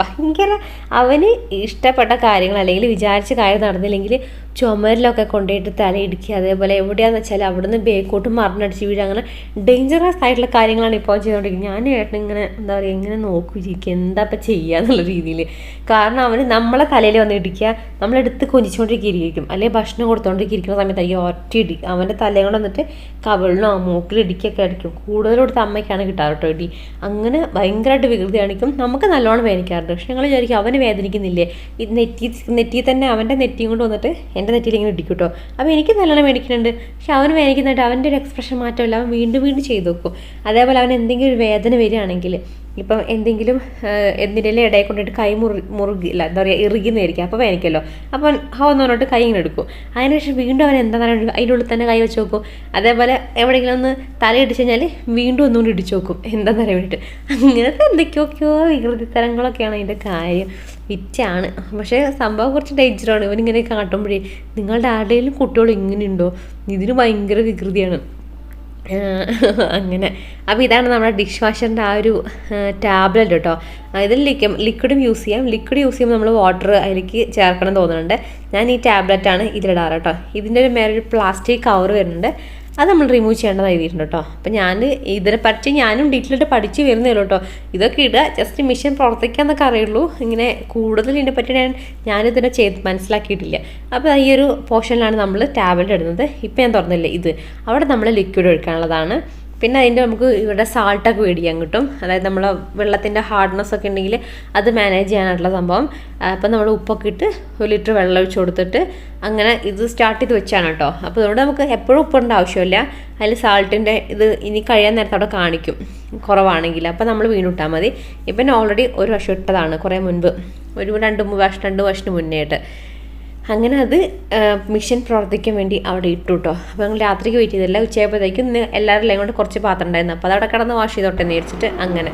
ഭയങ്കര അവന് ഇഷ്ടപ്പെട്ട കാര്യങ്ങൾ അല്ലെങ്കിൽ വിചാരിച്ച കാര്യം നടന്നില്ലെങ്കിൽ ചുമരിലൊക്കെ കൊണ്ടുപോയിട്ട് തലയിടിക്കുക അതേപോലെ എവിടെയാണെന്ന് വെച്ചാൽ അവിടുന്ന് ബേക്കോട്ട് മറിഞ്ഞടിച്ച് വീഴുക അങ്ങനെ ഡേഞ്ചറസ് ആയിട്ടുള്ള കാര്യങ്ങളാണ് ഇപ്പോൾ ചെയ്തുകൊണ്ടിരിക്കുന്നത് ഞാൻ ഏട്ടൻ ഇങ്ങനെ എന്താ പറയുക ഇങ്ങനെ നോക്കിയിരിക്കുക എന്താ ഇപ്പം ചെയ്യുക എന്നുള്ള രീതിയിൽ കാരണം അവന് നമ്മളെ തലയിൽ വന്ന് ഇടിക്കുക നമ്മളെടുത്ത് കൊഞ്ചിച്ചുകൊണ്ടിരിക്കും അല്ലെങ്കിൽ ഭക്ഷണം കൊടുത്തുകൊണ്ടിരിക്കുന്ന സമയത്തായിരിക്കും ഒറ്റ ഇടി. അവന്റെ തലയും കൊണ്ട് വന്നിട്ട് കവിളിനോ മൂക്കിൽ ഇടിക്കൊക്കെ അടിക്കും കൂടുതലും കൊടുത്ത് അമ്മയ്ക്കാണ് കിട്ടാറ് കേട്ടോ ഇടി. അങ്ങനെ ഭയങ്കരമായിട്ട് വികൃതി കാണിക്കും. നമുക്ക് നല്ലോണം വേദനിക്കാറുണ്ട് പക്ഷെ ഞങ്ങൾ വിചാരിക്കും അവന് വേദനിക്കുന്നില്ലേ. ഇത് നെറ്റി നെറ്റി തന്നെ അവന്റെ നെറ്റിയും കൊണ്ട് വന്നിട്ട് എന്റെ നെറ്റിയിൽ ഇങ്ങനെ ഇടിക്കും കേട്ടോ അപ്പോൾ എനിക്ക് നല്ലോണം മേടിക്കുന്നുണ്ട് പക്ഷെ അവന് വേദനിക്കുന്നുണ്ട് അവന്റെ ഒരു എക്സ്പ്രഷൻ മാറ്റമില്ല. അവൻ വീണ്ടും വീണ്ടും ചെയ്ത് നോക്കും. അതേപോലെ അവൻ എന്തെങ്കിലും ഒരു വേദന വരികയാണെങ്കിൽ ഇപ്പം എന്തെങ്കിലും എന്തിന്റെങ്കിലും ഇടയിൽ കൊണ്ടിട്ട് കൈ മുറി മുറുകില്ല എന്താ പറയുക ഇറുകുന്നതായിരിക്കും. അപ്പോൾ വേനിക്കല്ലോ. അപ്പം ഹോ എന്ന് പറഞ്ഞിട്ട് കൈ ഇങ്ങനെ എടുക്കും. അതിനുശേഷം വീണ്ടും അവൻ എന്താ പറയുക അതിന്റെ ഉള്ളിൽ തന്നെ കൈ വെച്ച് നോക്കും. അതേപോലെ എവിടെയെങ്കിലും ഒന്ന് തല ഇടിച്ച് കഴിഞ്ഞാൽ വീണ്ടും ഒന്നുകൂടി ഇടിച്ച് നോക്കും. എന്താണെന്ന് അറിയാൻ വേണ്ടിയിട്ട് അങ്ങനത്തെ എന്തൊക്കെയൊക്കെയോ വികൃതിത്തരങ്ങളൊക്കെയാണ് അതിന്റെ കാര്യം. വിറ്റാണ് പക്ഷേ സംഭവം കുറച്ച് ഡേഞ്ചറാണ് ഇവനിങ്ങനെ കാട്ടുമ്പോഴേ നിങ്ങളുടെ ആരുടെയും കുട്ടികൾ ഇങ്ങനെയുണ്ടോ? ഇതിന് ഭയങ്കര വികൃതിയാണ്. അങ്ങനെ. അപ്പോൾ ഇതാണ് നമ്മുടെ ഡിഷ് വാഷറിന്റെ ആ ഒരു ടാബ്ലറ്റ് കേട്ടോ ഇതിൽ ലിക്ക ലിക്വിഡും യൂസ് ചെയ്യാം. ലിക്വിഡ് യൂസ് ചെയ്യുമ്പോൾ നമ്മൾ വാട്ടർ അതിലേക്ക് ചേർക്കണം തോന്നുന്നുണ്ട്. ഞാൻ ഈ ടാബ്ലറ്റാണ് ഇതിലിടാറ് കേട്ടോ ഇതിന്റെ ഒരു മേലൊരു പ്ലാസ്റ്റിക് കവർ വരുന്നുണ്ട്. അത് നമ്മൾ റിമൂവ് ചെയ്യേണ്ടത് എഴുതിയിട്ടുണ്ട് കേട്ടോ. അപ്പം ഞാൻ ഇതിനെ പറ്റി ഞാനും ഡീറ്റെയിലായിട്ട് പഠിച്ച് വരുന്നേ ഉള്ളൂ കേട്ടോ. ഇതൊക്കെ ഇടുക ജസ്റ്റ് മിഷൻ പ്രവർത്തിക്കാന്നൊക്കെ അറിയുള്ളൂ. ഇങ്ങനെ കൂടുതൽ ഇതിനെ പറ്റി ഞാൻ ഞാനിതിനെ ചെയ്ത് മനസ്സിലാക്കിയിട്ടില്ല. അപ്പോൾ ഈ ഒരു പോർഷനിലാണ് നമ്മൾ ടാബ്ലറ്റ് ഇടുന്നത്. ഇപ്പം ഞാൻ തുറന്നില്ലേ ഇത്. അവിടെ നമ്മൾ ലിക്വിഡ് ഒഴിക്കാനുള്ളതാണ്. പിന്നെ അതിന്റെ നമുക്ക് ഇവിടെ സാൾട്ടൊക്കെ മേടിക്കാൻ കിട്ടും. അതായത് നമ്മൾ വെള്ളത്തിന്റെ ഹാർഡ്നെസ് ഒക്കെ ഉണ്ടെങ്കിൽ അത് മാനേജ് ചെയ്യാനായിട്ടുള്ള സംഭവം. അപ്പം നമ്മൾ ഉപ്പൊക്കെ ഇട്ട് ഒരു ലിറ്റർ വെള്ളം ഒഴിച്ച് കൊടുത്തിട്ട് അങ്ങനെ ഇത് സ്റ്റാർട്ട് ചെയ്ത് വെച്ചാണ് കേട്ടോ. അപ്പോൾ അതുകൊണ്ട് നമുക്ക് എപ്പോഴും ഉപ്പിടേണ്ട ആവശ്യമില്ല. അതിൽ സാൾട്ടിന്റെ ഇത് ഇനി കഴിയാൻ നേരത്തെ അവിടെ കാണിക്കും. കുറവാണെങ്കിൽ. അപ്പോൾ നമ്മൾ വീണിട്ടാൽ മതി. ഇപ്പം ഓൾറെഡി ഒരു വർഷം ഇട്ടതാണ് കുറേ മുൻപ്. ഒരു രണ്ട് വർഷം രണ്ട് വർഷത്തിന് മുന്നേ ആയിട്ട്. അങ്ങനെ അത് മിഷൻ പ്രവർത്തിക്കാൻ വേണ്ടി അവിടെ ഇട്ടു കേട്ടോ അപ്പോൾ ഞങ്ങൾ രാത്രിക്ക് വെയിറ്റ് ചെയ്തില്ല ഉച്ചയായപ്പോഴത്തേക്കും ഇന്ന് എല്ലാവരുടെയും കൊണ്ട് കുറച്ച് പാത്രം ഉണ്ടായിരുന്നു. അപ്പോൾ അതവിടെ കിടന്ന് വാഷ് ചെയ്തോട്ടെ എന്ന് വിചാരിച്ചിട്ട് അങ്ങനെ.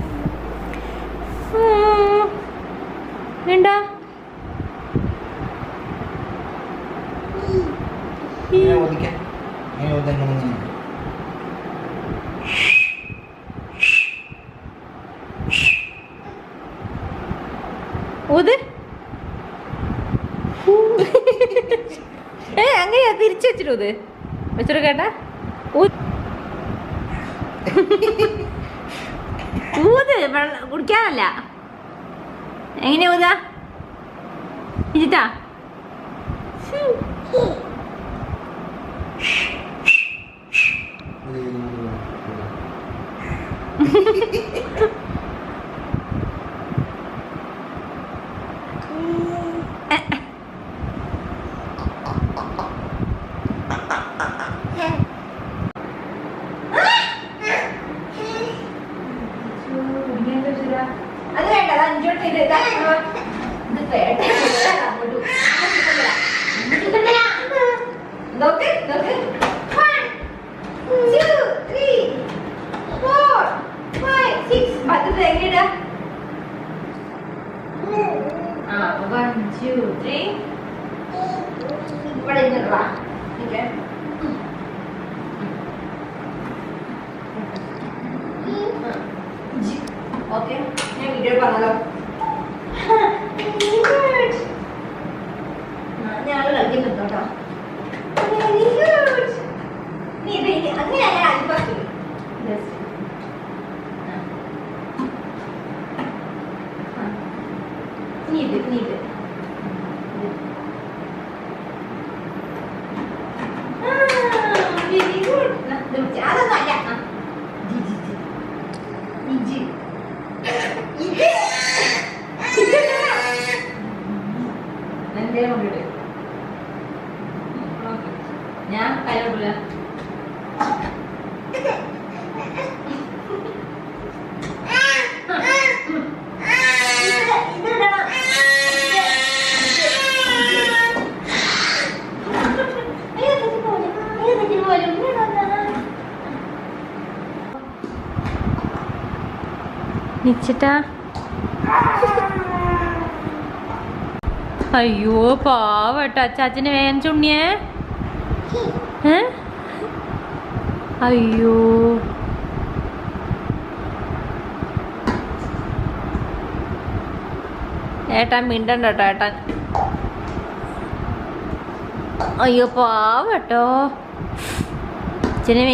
വേണ്ട. ഊത് *laughs* ഏ അങ്ങനെയാ തിരിച്ചു വെച്ചിട്ടു വെച്ചിട്ട് കേട്ടാ. *laughs* ഊത് കുടിക്കാനല്ല. എങ്ങനെയാ ഊതാ? ഇജിട്ടാ ഓക്കെ ഞാൻ വീഡിയോ പറഞ്ഞല്ലോ ഞങ്ങൾ കളിക്കുന്നുണ്ട് കേട്ടോ Very good. നീ ഇത് ഇനി അങ്ങനെയല്ല അല്പം ജസ്റ്റ് നീ ഇത് നീ ഇത് വെരി ഗുഡ് അതൊന്നും അല്ല ആ. ജി ജി ജി ഈ ജി ഇത് ഇതെന്നാ? എന്തേ കൊണ്ടിട്ട് ഞാൻ കയ്യോട്ടില്ല നിച്ചിട്ടാ? അയ്യോ പാവട്ടോ. അച്ചാച്ചന് വേഗം ചുണ്ണിയേ? അയ്യോ. ഏട്ടാ മിണ്ടണ്ട ഏട്ടാ. അയ്യോ പാവട്ടോ. അച്ഛനെ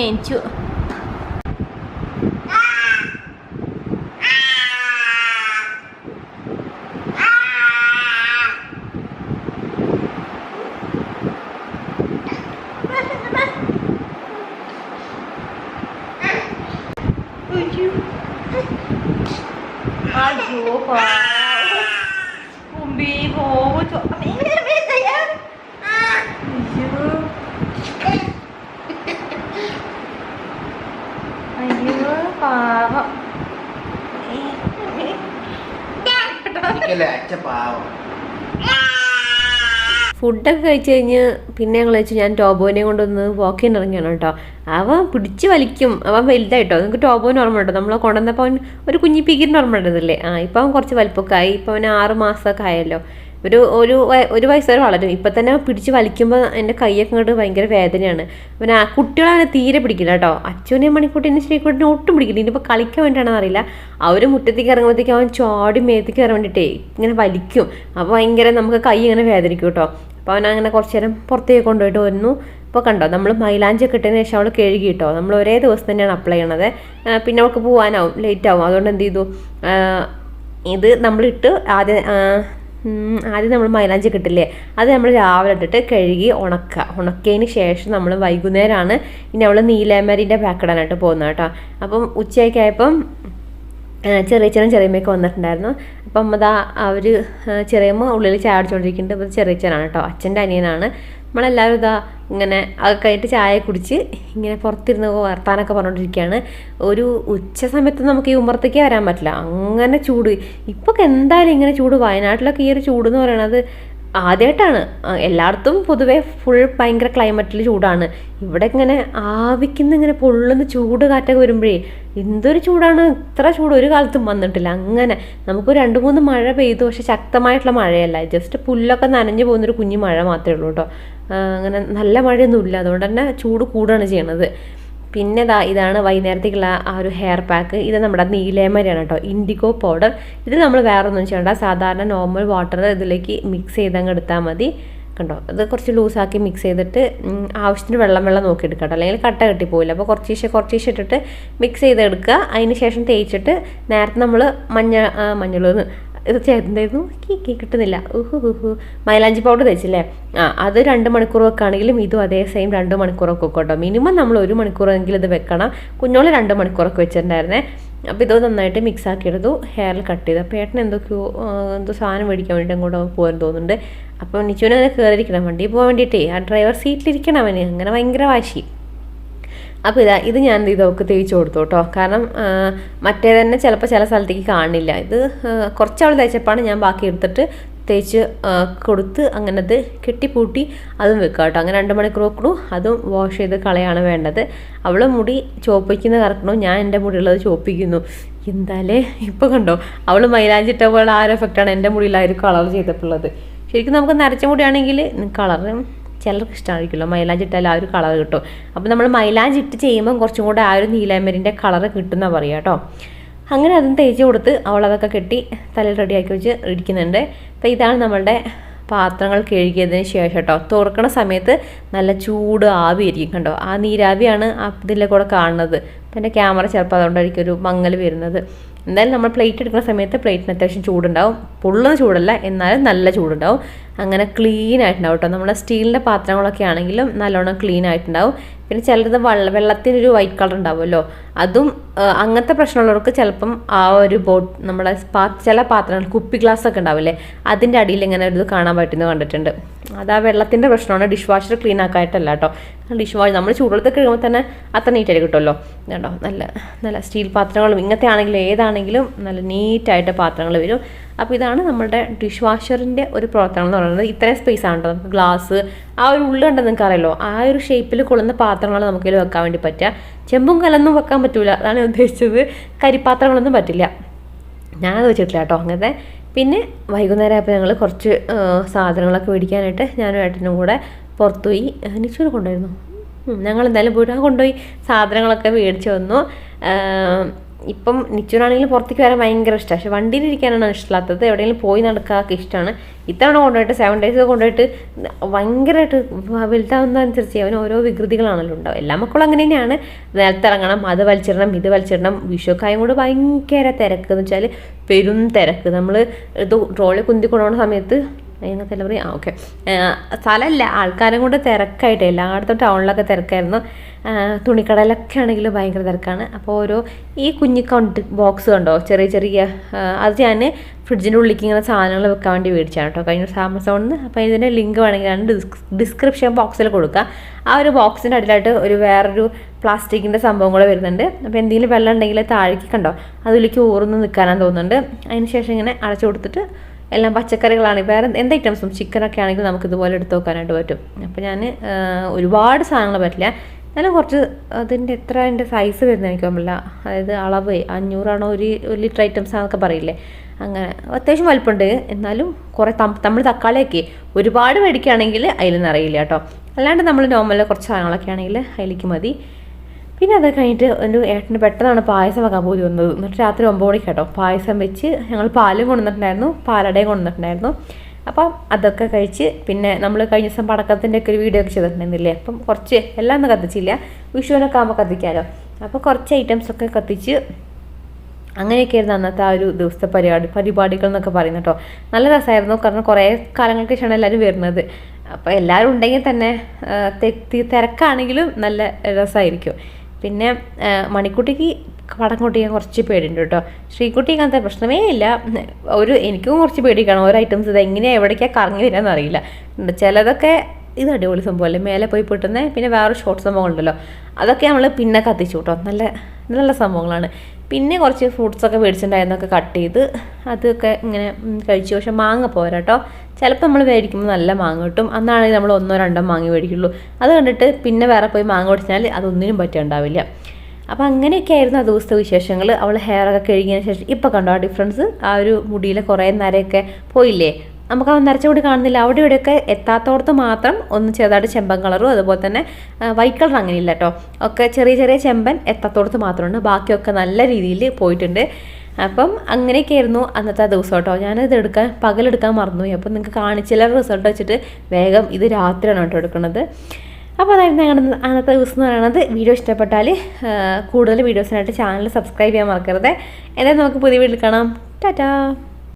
വേവിച്ചു ini lebih sayang? പോവു അയ്യോ പാവം Ini അച്ഛ പാവം ഫുഡൊക്കെ കഴിച്ച് കഴിഞ്ഞ് പിന്നെ ഞങ്ങൾ വെച്ച് ഞാൻ ടോബോനെ കൊണ്ടൊന്ന് വാക്ക് ചെയ്യാൻ ഇറങ്ങിയാണ് കേട്ടോ. അവൻ പിടിച്ച് വലിക്കും. അവൻ വലുതായിട്ടോ. നിങ്ങൾക്ക് ടോബോന് ഓർമ്മ ഉണ്ടോ? നമ്മൾ കൊണ്ടുവന്നപ്പോൾ അവൻ ഒരു കുഞ്ഞി പികിരിന് ഓർമ്മ ഉണ്ടതല്ലേ? ആ ഇപ്പം അവൻ കുറച്ച് വലിപ്പമൊക്കെ ആയി. ഇപ്പം അവൻ ആറ് മാസമൊക്കെ ആയല്ലോ. ഒരു ഒരു ഒരു വയസ്സ് വരെ വളരും. ഇപ്പം തന്നെ പിടിച്ച് വലിക്കുമ്പോൾ എന്റെ കൈയൊക്കെ കണ്ട് ഭയങ്കര വേദനയാണ്. പിന്നെ ആ കുട്ടികളെ തീരെ പിടിക്കില്ല കേട്ടോ. അച്ഛനെയും മണിക്കൂട്ടിനും ശ്രീക്കുട്ടിനും ഒട്ടും പിടിക്കില്ല. ഇനിയിപ്പോൾ കളിക്കാൻ വേണ്ടിയിട്ടാണെന്ന് അറിയില്ല. അവർ മുറ്റത്തേക്ക് ഇറങ്ങുമ്പോഴത്തേക്ക് അവൻ ചാടി മേത്തേക്ക് കയറാൻ വേണ്ടിയിട്ടേ ഇങ്ങനെ വലിക്കും. അപ്പോൾ ഭയങ്കര നമുക്ക് കൈ ഇങ്ങനെ വേദനിക്കും കേട്ടോ. അപ്പോൾ അവൻ അങ്ങനെ കുറച്ച് നേരം പുറത്തേക്ക് കൊണ്ടുപോയിട്ട് വരുന്നു ഇപ്പോൾ കണ്ടോ നമ്മൾ മൈലാഞ്ചി ഒക്കെ ഇട്ടതിന് ശേഷം അവൾ കഴുകി കേട്ടോ. നമ്മൾ ഒരേ ദിവസം തന്നെയാണ് അപ്ലൈ ചെയ്യണത്. പിന്നെ അവൾക്ക് പോകാനാവും ലേറ്റ് ആവും. അതുകൊണ്ട് എന്ത് ചെയ്തു? ഇത് നമ്മളിട്ട് ആദ്യം ആദ്യം നമ്മൾ മൈലാഞ്ചി കിട്ടില്ലേ അത് നമ്മൾ രാവിലെ ഇട്ടിട്ട് കഴുകി ഉണക്കുക. ഉണക്കിയതിന് ശേഷം നമ്മൾ വൈകുന്നേരമാണ് ഇനി നമ്മൾ നീലാമരിന്റെ പാക്കിടാനായിട്ട് പോകുന്നത് കേട്ടോ. അപ്പം ഉച്ചയൊക്കെ ആയപ്പം ചെറിയച്ചനും ചെറിയമ്മയൊക്കെ വന്നിട്ടുണ്ടായിരുന്നു. അപ്പം അതാ അവർ ചെറിയമ്മ ഉള്ളിൽ ചാടിച്ചുകൊണ്ടിരിക്കുന്നുണ്ട് അപ്പോൾ ചെറിയച്ചനാണ് കേട്ടോ. അച്ഛന്റെ അനിയനാണ്. നമ്മളെല്ലാവരും ഇതാ ഇങ്ങനെ അതൊക്കെ ആയിട്ട് ചായ കുടിച്ച് ഇങ്ങനെ പുറത്തിരുന്ന് വർത്താനൊക്കെ പറഞ്ഞുകൊണ്ടിരിക്കുകയാണ് ഒരു ഉച്ച സമയത്ത് നമുക്ക് ഈ ഉമ്മറത്തേക്ക് വരാൻ പറ്റില്ല. അങ്ങനെ ചൂട്. ഇപ്പോൾ എന്തായാലും ഇങ്ങനെ ചൂട്. വയനാട്ടിലൊക്കെ ഈ ഒരു ചൂട് എന്ന് പറയുന്നത് ആദ്യമായിട്ടാണ് എല്ലായിടത്തും പൊതുവെ ഫുൾ ഭയങ്കര ക്ലൈമറ്റിൽ ചൂടാണ്. ഇവിടെ ഇങ്ങനെ ആവിക്കുന്ന ഇങ്ങനെ പൊള്ളുന്ന ചൂട് കാറ്റൊക്കെ വരുമ്പോഴേ എന്തൊരു ചൂടാണ്. ഇത്ര ചൂട് ഒരു കാലത്തും വന്നിട്ടില്ല. അങ്ങനെ നമുക്ക് രണ്ട് മൂന്ന് മഴ പെയ്തു. പക്ഷെ ശക്തമായിട്ടുള്ള മഴയല്ല. ജസ്റ്റ് പുല്ലൊക്കെ നനഞ്ഞു പോകുന്നൊരു കുഞ്ഞു മഴ മാത്രമേ ഉള്ളൂ കേട്ടോ. അങ്ങനെ നല്ല മഴയൊന്നുമില്ല. അതുകൊണ്ട് തന്നെ ചൂട് കൂടുകയാണ് ചെയ്യണത്. പിന്നെ ദാ ഇതാണ് വൈകുന്നേരത്തേക്കുള്ള ആ ഒരു ഹെയർ പാക്ക് ഇത് നമ്മുടെ നീലേമരിയാണ് കേട്ടോ ഇൻഡിഗോ പൗഡർ ഇത് നമ്മൾ വേറെ ഒന്നും ചെയ്യണ്ട. സാധാരണ നോർമൽ വാട്ടർ ഇതിലേക്ക് മിക്സ് ചെയ്തങ്ങ് എടുത്താൽ മതി. കണ്ടോ? ഇത് കുറച്ച് ലൂസാക്കി മിക്സ് ചെയ്തിട്ട് ആവശ്യത്തിന് വെള്ളം വെള്ളം നോക്കി എടുക്കുക അല്ലെങ്കിൽ കട്ട കെട്ടിപ്പോയില്ല അപ്പോൾ കുറച്ച് ശേഷം കുറച്ച് ശേഷം ഇട്ടിട്ട് മിക്സ് ചെയ്തെടുക്കുക. അതിന് ശേഷം തേച്ചിട്ട് നേരത്തെ നമ്മൾ മഞ്ഞ മഞ്ഞളെന്ന് ഇത് ചേർന്നായിരുന്നു കീ കിട്ടുന്നില്ല. ഊഹു ഊഹു മൈലാഞ്ചി പൗഡർ തേച്ചില്ലേ? ആ അത് രണ്ട് മണിക്കൂർ വെക്കുകയാണെങ്കിലും ഇതും അതേ സെയിം രണ്ട് മണിക്കൂറൊക്കെ കേട്ടോ. മിനിമം നമ്മൾ ഒരു മണിക്കൂറെങ്കിലും ഇത് വെക്കണം. കുഞ്ഞോൾ രണ്ട് മണിക്കൂറൊക്കെ വെച്ചിട്ടുണ്ടായിരുന്നേ. അപ്പോൾ ഇത് നന്നായിട്ട് മിക്സ് ആക്കിയെടുത്തു. ഹെയറിൽ കട്ട് ചെയ്തു. അപ്പോൾ ഏട്ടൻ എന്തൊക്കെയോ എന്തോ സാധനം മേടിക്കാൻ വേണ്ടിയിട്ട് അങ്ങോട്ട് പോകാൻ തോന്നുന്നുണ്ട്. അപ്പോൾ നിച്ചുവിനെ അങ്ങനെ കയറിയിരിക്കണം വണ്ടി പോകാൻ വേണ്ടിയിട്ടേ. ആ ഡ്രൈവർ സീറ്റിലിരിക്കണം അവന്. അങ്ങനെ ഭയങ്കര വാശി. അപ്പോൾ ഇതാ ഇത് ഞാൻ ഇതൊക്കെ തേച്ച് കൊടുത്തു കേട്ടോ. കാരണം മറ്റേ തന്നെ ചിലപ്പോൾ ചില സ്ഥലത്തേക്ക് കാണില്ല. ഇത് കുറച്ചാൾ തേച്ചപ്പോഴാണ് ഞാൻ ബാക്കി എടുത്തിട്ട് തേച്ച് കൊടുത്ത് അങ്ങനെ അത് കെട്ടിപ്പൂട്ടി അതും വെക്കുക കേട്ടോ. അങ്ങനെ രണ്ട് മണിക്കൂർ വെക്കണു. അതും വാഷ് ചെയ്ത് കളയാണ് വേണ്ടത്. അവൾ മുടി ചോപ്പിക്കുന്ന കറക്കണു. ഞാൻ എന്റെ മുടിയുള്ളത് ചോപ്പിക്കുന്നു എന്തായാലേ ഇപ്പോൾ കണ്ടോ? അവൾ മൈലാഞ്ചിട്ട പോലെ ആ ഒരു എഫക്റ്റാണ് എന്റെ മുടിയിൽ ആ ഒരു കളർ ചെയ്തിട്ടുള്ളത്. ശരിക്കും നമുക്ക് നരച്ച മുടിയാണെങ്കിൽ കളർ ചിലർക്ക് ഇഷ്ടമായിരിക്കുമല്ലോ മൈലാഞ്ചി ഇട്ടാൽ ആ ഒരു കളർ കിട്ടും. അപ്പോൾ നമ്മൾ മൈലാഞ്ചി ഇട്ട് ചെയ്യുമ്പോൾ കുറച്ചും കൂടെ ആ ഒരു നീലാമരിന്റെ കളർ കിട്ടുന്ന പറയുക കേട്ടോ. അങ്ങനെ അതും തേച്ച് കൊടുത്ത് അവളതൊക്കെ കെട്ടി തലയിൽ റെഡിയാക്കി വെച്ച് ഇരിക്കുന്നുണ്ട്. അപ്പോൾ ഇതാണ് നമ്മളുടെ പാത്രങ്ങൾ കഴുകിയതിന് ശേഷം കേട്ടോ. തുറക്കണ സമയത്ത് നല്ല ചൂട് ആവിയായിരിക്കും കണ്ടോ. ആ നീരാവിയാണ് ഇതിലെ കൂടെ കാണുന്നത്. അപ്പം എന്റെ ക്യാമറ ചിലപ്പോൾ അതുകൊണ്ടായിരിക്കും ഒരു മങ്ങൽ വരുന്നത്. എന്തായാലും നമ്മൾ പ്ലേറ്റ് എടുക്കുന്ന സമയത്ത് പ്ലേറ്റിന് അത്യാവശ്യം ചൂടുണ്ടാവും. പൊള്ളുന്ന ചൂടല്ല എന്നാലും നല്ല ചൂടുണ്ടാവും. അങ്ങനെ ക്ലീൻ ആയിട്ടുണ്ടാവും കേട്ടോ നമ്മുടെ സ്റ്റീലിന്റെ പാത്രങ്ങളൊക്കെ ആണെങ്കിലും നല്ലോണം ക്ലീൻ ആയിട്ടുണ്ടാവും. പിന്നെ ചിലത് വെള്ള വെള്ളത്തിനൊരു വൈറ്റ് കളർ ഉണ്ടാവുമല്ലോ. അതും അങ്ങനത്തെ പ്രശ്നമുള്ളവർക്ക് ചിലപ്പം ആ ഒരു ബോട്ട് നമ്മുടെ ചില പാത്രങ്ങൾ കുപ്പി ഗ്ലാസ് ഒക്കെ ഉണ്ടാവില്ലേ അതിന്റെ അടിയിൽ ഇങ്ങനെ ഒരു ഇത് കാണാൻ പറ്റുന്നത് കണ്ടിട്ടുണ്ട്. അത് ആ വെള്ളത്തിന്റെ പ്രശ്നമാണ്. ഡിഷ് വാഷർ ക്ലീൻ ആക്കായിട്ടല്ല കേട്ടോ. ഡിഷ് വാഷ് നമ്മൾ ചൂടുവെള്ളത്തിൽ കഴിയുമ്പോൾ തന്നെ അത്ര നീറ്റായിട്ട് കിട്ടുമല്ലോ. കേട്ടോ നല്ല നല്ല സ്റ്റീൽ പാത്രങ്ങളും ഇങ്ങനത്തെ ആണെങ്കിലും ഏതാണെങ്കിലും നല്ല നീറ്റായിട്ട് പാത്രങ്ങൾ വരും. അപ്പോൾ ഇതാണ് നമ്മുടെ ഡിഷ് വാഷറിന്റെ ഒരു പ്രവർത്തനം എന്ന് പറയുന്നത്. ഇത്രയും സ്പേസ് ആണ് കേട്ടോ. നമുക്ക് ഗ്ലാസ് ആ ഒരു ഉള്ളു കണ്ടെന്ന് നിങ്ങൾക്ക് അറിയാലോ ആ ഒരു ഷേപ്പിൽ കൊള്ളുന്ന പാത്രങ്ങൾ നമുക്ക് ഇതിൽ വെക്കാൻ വേണ്ടി പറ്റുക. ചെമ്പും കലൊന്നും വെക്കാൻ പറ്റില്ല അതാണ് ഞാൻ ഉദ്ദേശിച്ചത്. കരിപ്പാത്രങ്ങളൊന്നും പറ്റില്ല. ഞാനത് വെച്ചിട്ടില്ല കേട്ടോ അങ്ങനത്തെ. പിന്നെ വൈകുന്നേരം ആയപ്പോൾ ഞങ്ങൾ കുറച്ച് സാധനങ്ങളൊക്കെ മേടിക്കാനായിട്ട് ഞാനും ഏട്ടനും കൂടെ പുറത്തുപോയി. നിച്ചൂർ കൊണ്ടുവരുന്നു ഞങ്ങൾ എന്തായാലും പോയിട്ട് ആ കൊണ്ടുപോയി സാധനങ്ങളൊക്കെ മേടിച്ച് വന്നു. ഇപ്പം നിച്ചൂരാണെങ്കിൽ പുറത്തേക്ക് വരാൻ ഭയങ്കര ഇഷ്ടമാണ് പക്ഷെ വണ്ടിയിൽ ഇരിക്കാനാണ് ഇഷ്ടമില്ലാത്തത്. എവിടെയെങ്കിലും പോയി നടക്കാനൊക്കെ ഇഷ്ടമാണ് ഇത്തവണ കൊണ്ടുപോയിട്ട് സെവൻ ഡേയ്സ് കൊണ്ടുപോയിട്ട് ഭയങ്കരമായിട്ട് വലുതാവുന്നതനുസരിച്ച് അവന് ഓരോ വികൃതികളാണല്ലോ ഉണ്ടാവും എല്ലാ മക്കളും അങ്ങനെ തന്നെയാണ്. നിലത്തിറങ്ങണം അത് വലിച്ചിടണം ഇത് വലിച്ചിടണം. വിഷുക്കായും കൂടെ ഭയങ്കര തിരക്ക് എന്ന് വെച്ചാൽ പെരും തിരക്ക്. നമ്മൾ ഇത് ട്രോളി കുന്തി കൊണ്ടുപോകുന്ന സമയത്ത് അതിനകത്ത് ഡെലിവറി ആ ഓക്കെ സ്ഥലമല്ല ആൾക്കാരും കൊണ്ട് തിരക്കായിട്ട് എല്ലായിടത്തും ടൗണിലൊക്കെ തിരക്കായിരുന്നു. തുണിക്കടയിലൊക്കെ ആണെങ്കിൽ ഭയങ്കര തിരക്കാണ്. അപ്പോൾ ഓരോ ഈ കുഞ്ഞു കൗണ്ട് ബോക്സ് കണ്ടോ? ചെറിയ ചെറിയ അത് ഞാൻ ഫ്രിഡ്ജിന്റെ ഉള്ളിലേക്ക് ഇങ്ങനെ സാധനങ്ങൾ വെക്കാൻ വേണ്ടി മേടിച്ചാണ് കേട്ടോ. കഴിഞ്ഞ ആമസോണിൽ നിന്ന് അപ്പോൾ ഇതിന്റെ ലിങ്ക് വേണമെങ്കിൽ ഞാൻ ഡിസ്ക്രിപ്ഷൻ ബോക്സിൽ കൊടുക്കുക ആ ഒരു ബോക്സിന്റെ അടിയിലായിട്ട് ഒരു വേറൊരു പ്ലാസ്റ്റിക്കിന്റെ സംഭവം കൂടെ വരുന്നുണ്ട്. അപ്പോൾ എന്തെങ്കിലും വെള്ളം ഉണ്ടെങ്കിൽ താഴേക്ക് കണ്ടോ? അതിലേക്ക് ഊർന്ന് നിൽക്കാനാന്ന് തോന്നുന്നുണ്ട്. അതിന് ശേഷം ഇങ്ങനെ അടച്ചു കൊടുത്തിട്ട് എല്ലാം പച്ചക്കറികളാണ്. വേറെ എന്ത് ഐറ്റംസും ചിക്കനൊക്കെ ആണെങ്കിൽ നമുക്ക് ഇതുപോലെ എടുത്ത് വെക്കാനായിട്ട് പറ്റും. അപ്പോൾ ഞാൻ ഒരുപാട് സാധനങ്ങൾ പറ്റില്ല. എന്നാലും കുറച്ച് അതിന്റെ എത്ര അതിന്റെ സൈസ് വരുന്നത് എനിക്ക് ഓർമ്മയില്ല. അതായത് അളവ് അഞ്ഞൂറാണോ ഒരു ഒരു ലിറ്റർ ഐറ്റംസ് ആണെന്നൊക്കെ പറയില്ലേ. അങ്ങനെ അത്യാവശ്യം വലിപ്പമുണ്ട് എന്നാലും കുറേ നമ്മൾ തക്കാളിയൊക്കെ ഒരുപാട് മേടിക്കുകയാണെങ്കിൽ അതിലൊന്നും അറിയില്ല കേട്ടോ. അല്ലാണ്ട് നമ്മൾ നോർമൽ കുറച്ച് സാധനങ്ങളൊക്കെ ആണെങ്കിൽ അതിലേക്ക് മതി. പിന്നെ അത് കഴിഞ്ഞിട്ട് ഒരു ഏട്ടന് പെട്ടെന്നാണ് പായസം വെക്കാൻ പോയി വന്നത്. എന്നിട്ട് രാത്രി ഒമ്പത് മണിക്ക് കേട്ടോ. പായസം വെച്ച് ഞങ്ങൾ പാലും കൊണ്ടുവന്നിട്ടുണ്ടായിരുന്നു. പാലടയും കൊണ്ടുവന്നിട്ടുണ്ടായിരുന്നു. അപ്പം അതൊക്കെ കഴിച്ച് പിന്നെ നമ്മൾ കഴിഞ്ഞ ദിവസം പടക്കത്തിന്റെ ഒക്കെ ഒരു വീഡിയോ ഒക്കെ ചെയ്തിട്ടുണ്ടായിരുന്നില്ലേ? അപ്പം കുറച്ച് എല്ലാം ഒന്നും കത്തിച്ചില്ല. വിഷുവിനൊക്കെ ആകുമ്പോൾ കത്തിക്കാമല്ലോ അപ്പോൾ കുറച്ച് ഐറ്റംസൊക്കെ കത്തിച്ച് അങ്ങനെയൊക്കെയായിരുന്നു അന്നത്തെ ആ ഒരു ദിവസത്തെ പരിപാടി പരിപാടികൾ എന്നൊക്കെ പറയുന്നത് കേട്ടോ. നല്ല രസമായിരുന്നു. കാരണം കുറേ കാലങ്ങൾക്ക് ശേഷമാണ് എല്ലാവരും വരുന്നത്. അപ്പോൾ എല്ലാവരും ഉണ്ടെങ്കിൽ തന്നെ തിരക്കാണെങ്കിലും നല്ല രസമായിരിക്കും. പിന്നെ മണിക്കുട്ടിക്ക് പടം കൊട്ടിക്കാൻ കുറച്ച് പേടിയുണ്ട് കേട്ടോ. ശ്രീകുട്ടിക്ക് അങ്ങനത്തെ പ്രശ്നമേ ഇല്ല. ഒരു എനിക്കും കുറച്ച് പേടിക്കണം ഓരോ ഐറ്റംസ് ഇത് എങ്ങനെയാണ് എവിടേക്കാണ് കറങ്ങി വരാമെന്ന് ചിലതൊക്കെ ഇത് അടിപൊളി സംഭവമല്ലേ മേലെ പോയി പൊട്ടുന്നത് പിന്നെ വേറൊരു ഷോർട്ട് സംഭവം ഉണ്ടല്ലോ. അതൊക്കെ നമ്മൾ പിന്നെ കത്തിച്ചു കേട്ടോ. നല്ല നല്ല സംഭവങ്ങളാണ്. പിന്നെ കുറച്ച് ഫ്രൂട്ട്സൊക്കെ മേടിച്ചിട്ടുണ്ടായിരുന്നൊക്കെ കട്ട് ചെയ്ത്. അതൊക്കെ ഇങ്ങനെ കഴിച്ചു. പക്ഷെ മാങ്ങ പോരാ കേട്ടോ ചിലപ്പോൾ നമ്മൾ മേടിക്കുമ്പോൾ നല്ല മാങ്ങ കിട്ടും. അന്നാണെങ്കിൽ നമ്മൾ ഒന്നോ രണ്ടോ മാങ്ങ മേടിക്കുള്ളൂ. അത് കണ്ടിട്ട് പിന്നെ വേറെ പോയി മാങ്ങ മേടിച്ചാൽ അതൊന്നിനും പറ്റുണ്ടാവില്ല. അപ്പോൾ അങ്ങനെയൊക്കെ ആയിരുന്നു ആ ദിവസത്തെ വിശേഷങ്ങൾ അവൾ ഹെയറൊക്കെ കഴുകിയതിന് ശേഷം ഇപ്പോൾ കണ്ടോ ആ ഡിഫറൻസ് ആ ഒരു മുടിയിലെ കുറേ നരയൊക്കെ പോയില്ലേ? നമുക്ക് ആ നരച്ച മുടി കാണുന്നില്ല. അവിടെ ഇവിടെയൊക്കെ എത്താത്തോടത്ത് മാത്രം ഒന്ന് ചെറുതായിട്ട് ചെമ്പൻ കളറും അതുപോലെ തന്നെ വൈറ്റ് കളർ അങ്ങനെയില്ല കേട്ടോ ഒക്കെ ചെറിയ ചെറിയ ചെമ്പൻ എത്താത്തോടത്ത് മാത്രമുണ്ട് ബാക്കിയൊക്കെ നല്ല രീതിയിൽ പോയിട്ടുണ്ട്. അപ്പം അങ്ങനെയൊക്കെയായിരുന്നു അന്നത്തെ ആ ദിവസം കേട്ടോ ഞാനിത് എടുക്കാൻ പകലെടുക്കാൻ മറന്നുപോയി. അപ്പം നിങ്ങൾക്ക് കാണിച്ചില്ല റിസൾട്ട് വെച്ചിട്ട് വേഗം ഇത് രാത്രിയാണ് കേട്ടോ എടുക്കുന്നത്. അപ്പോൾ അതായിരുന്നു ഞങ്ങളുടെ അന്നത്തെ ദിവസം എന്ന് പറയുന്നത്. വീഡിയോ ഇഷ്ടപ്പെട്ടാൽ കൂടുതൽ വീഡിയോസിനായിട്ട് ചാനൽ സബ്സ്ക്രൈബ് ചെയ്യാൻ മറക്കരുത്. എന്തായാലും നമുക്ക് പുതിയ വീട്ടിൽ കാണാം. ടാറ്റാ.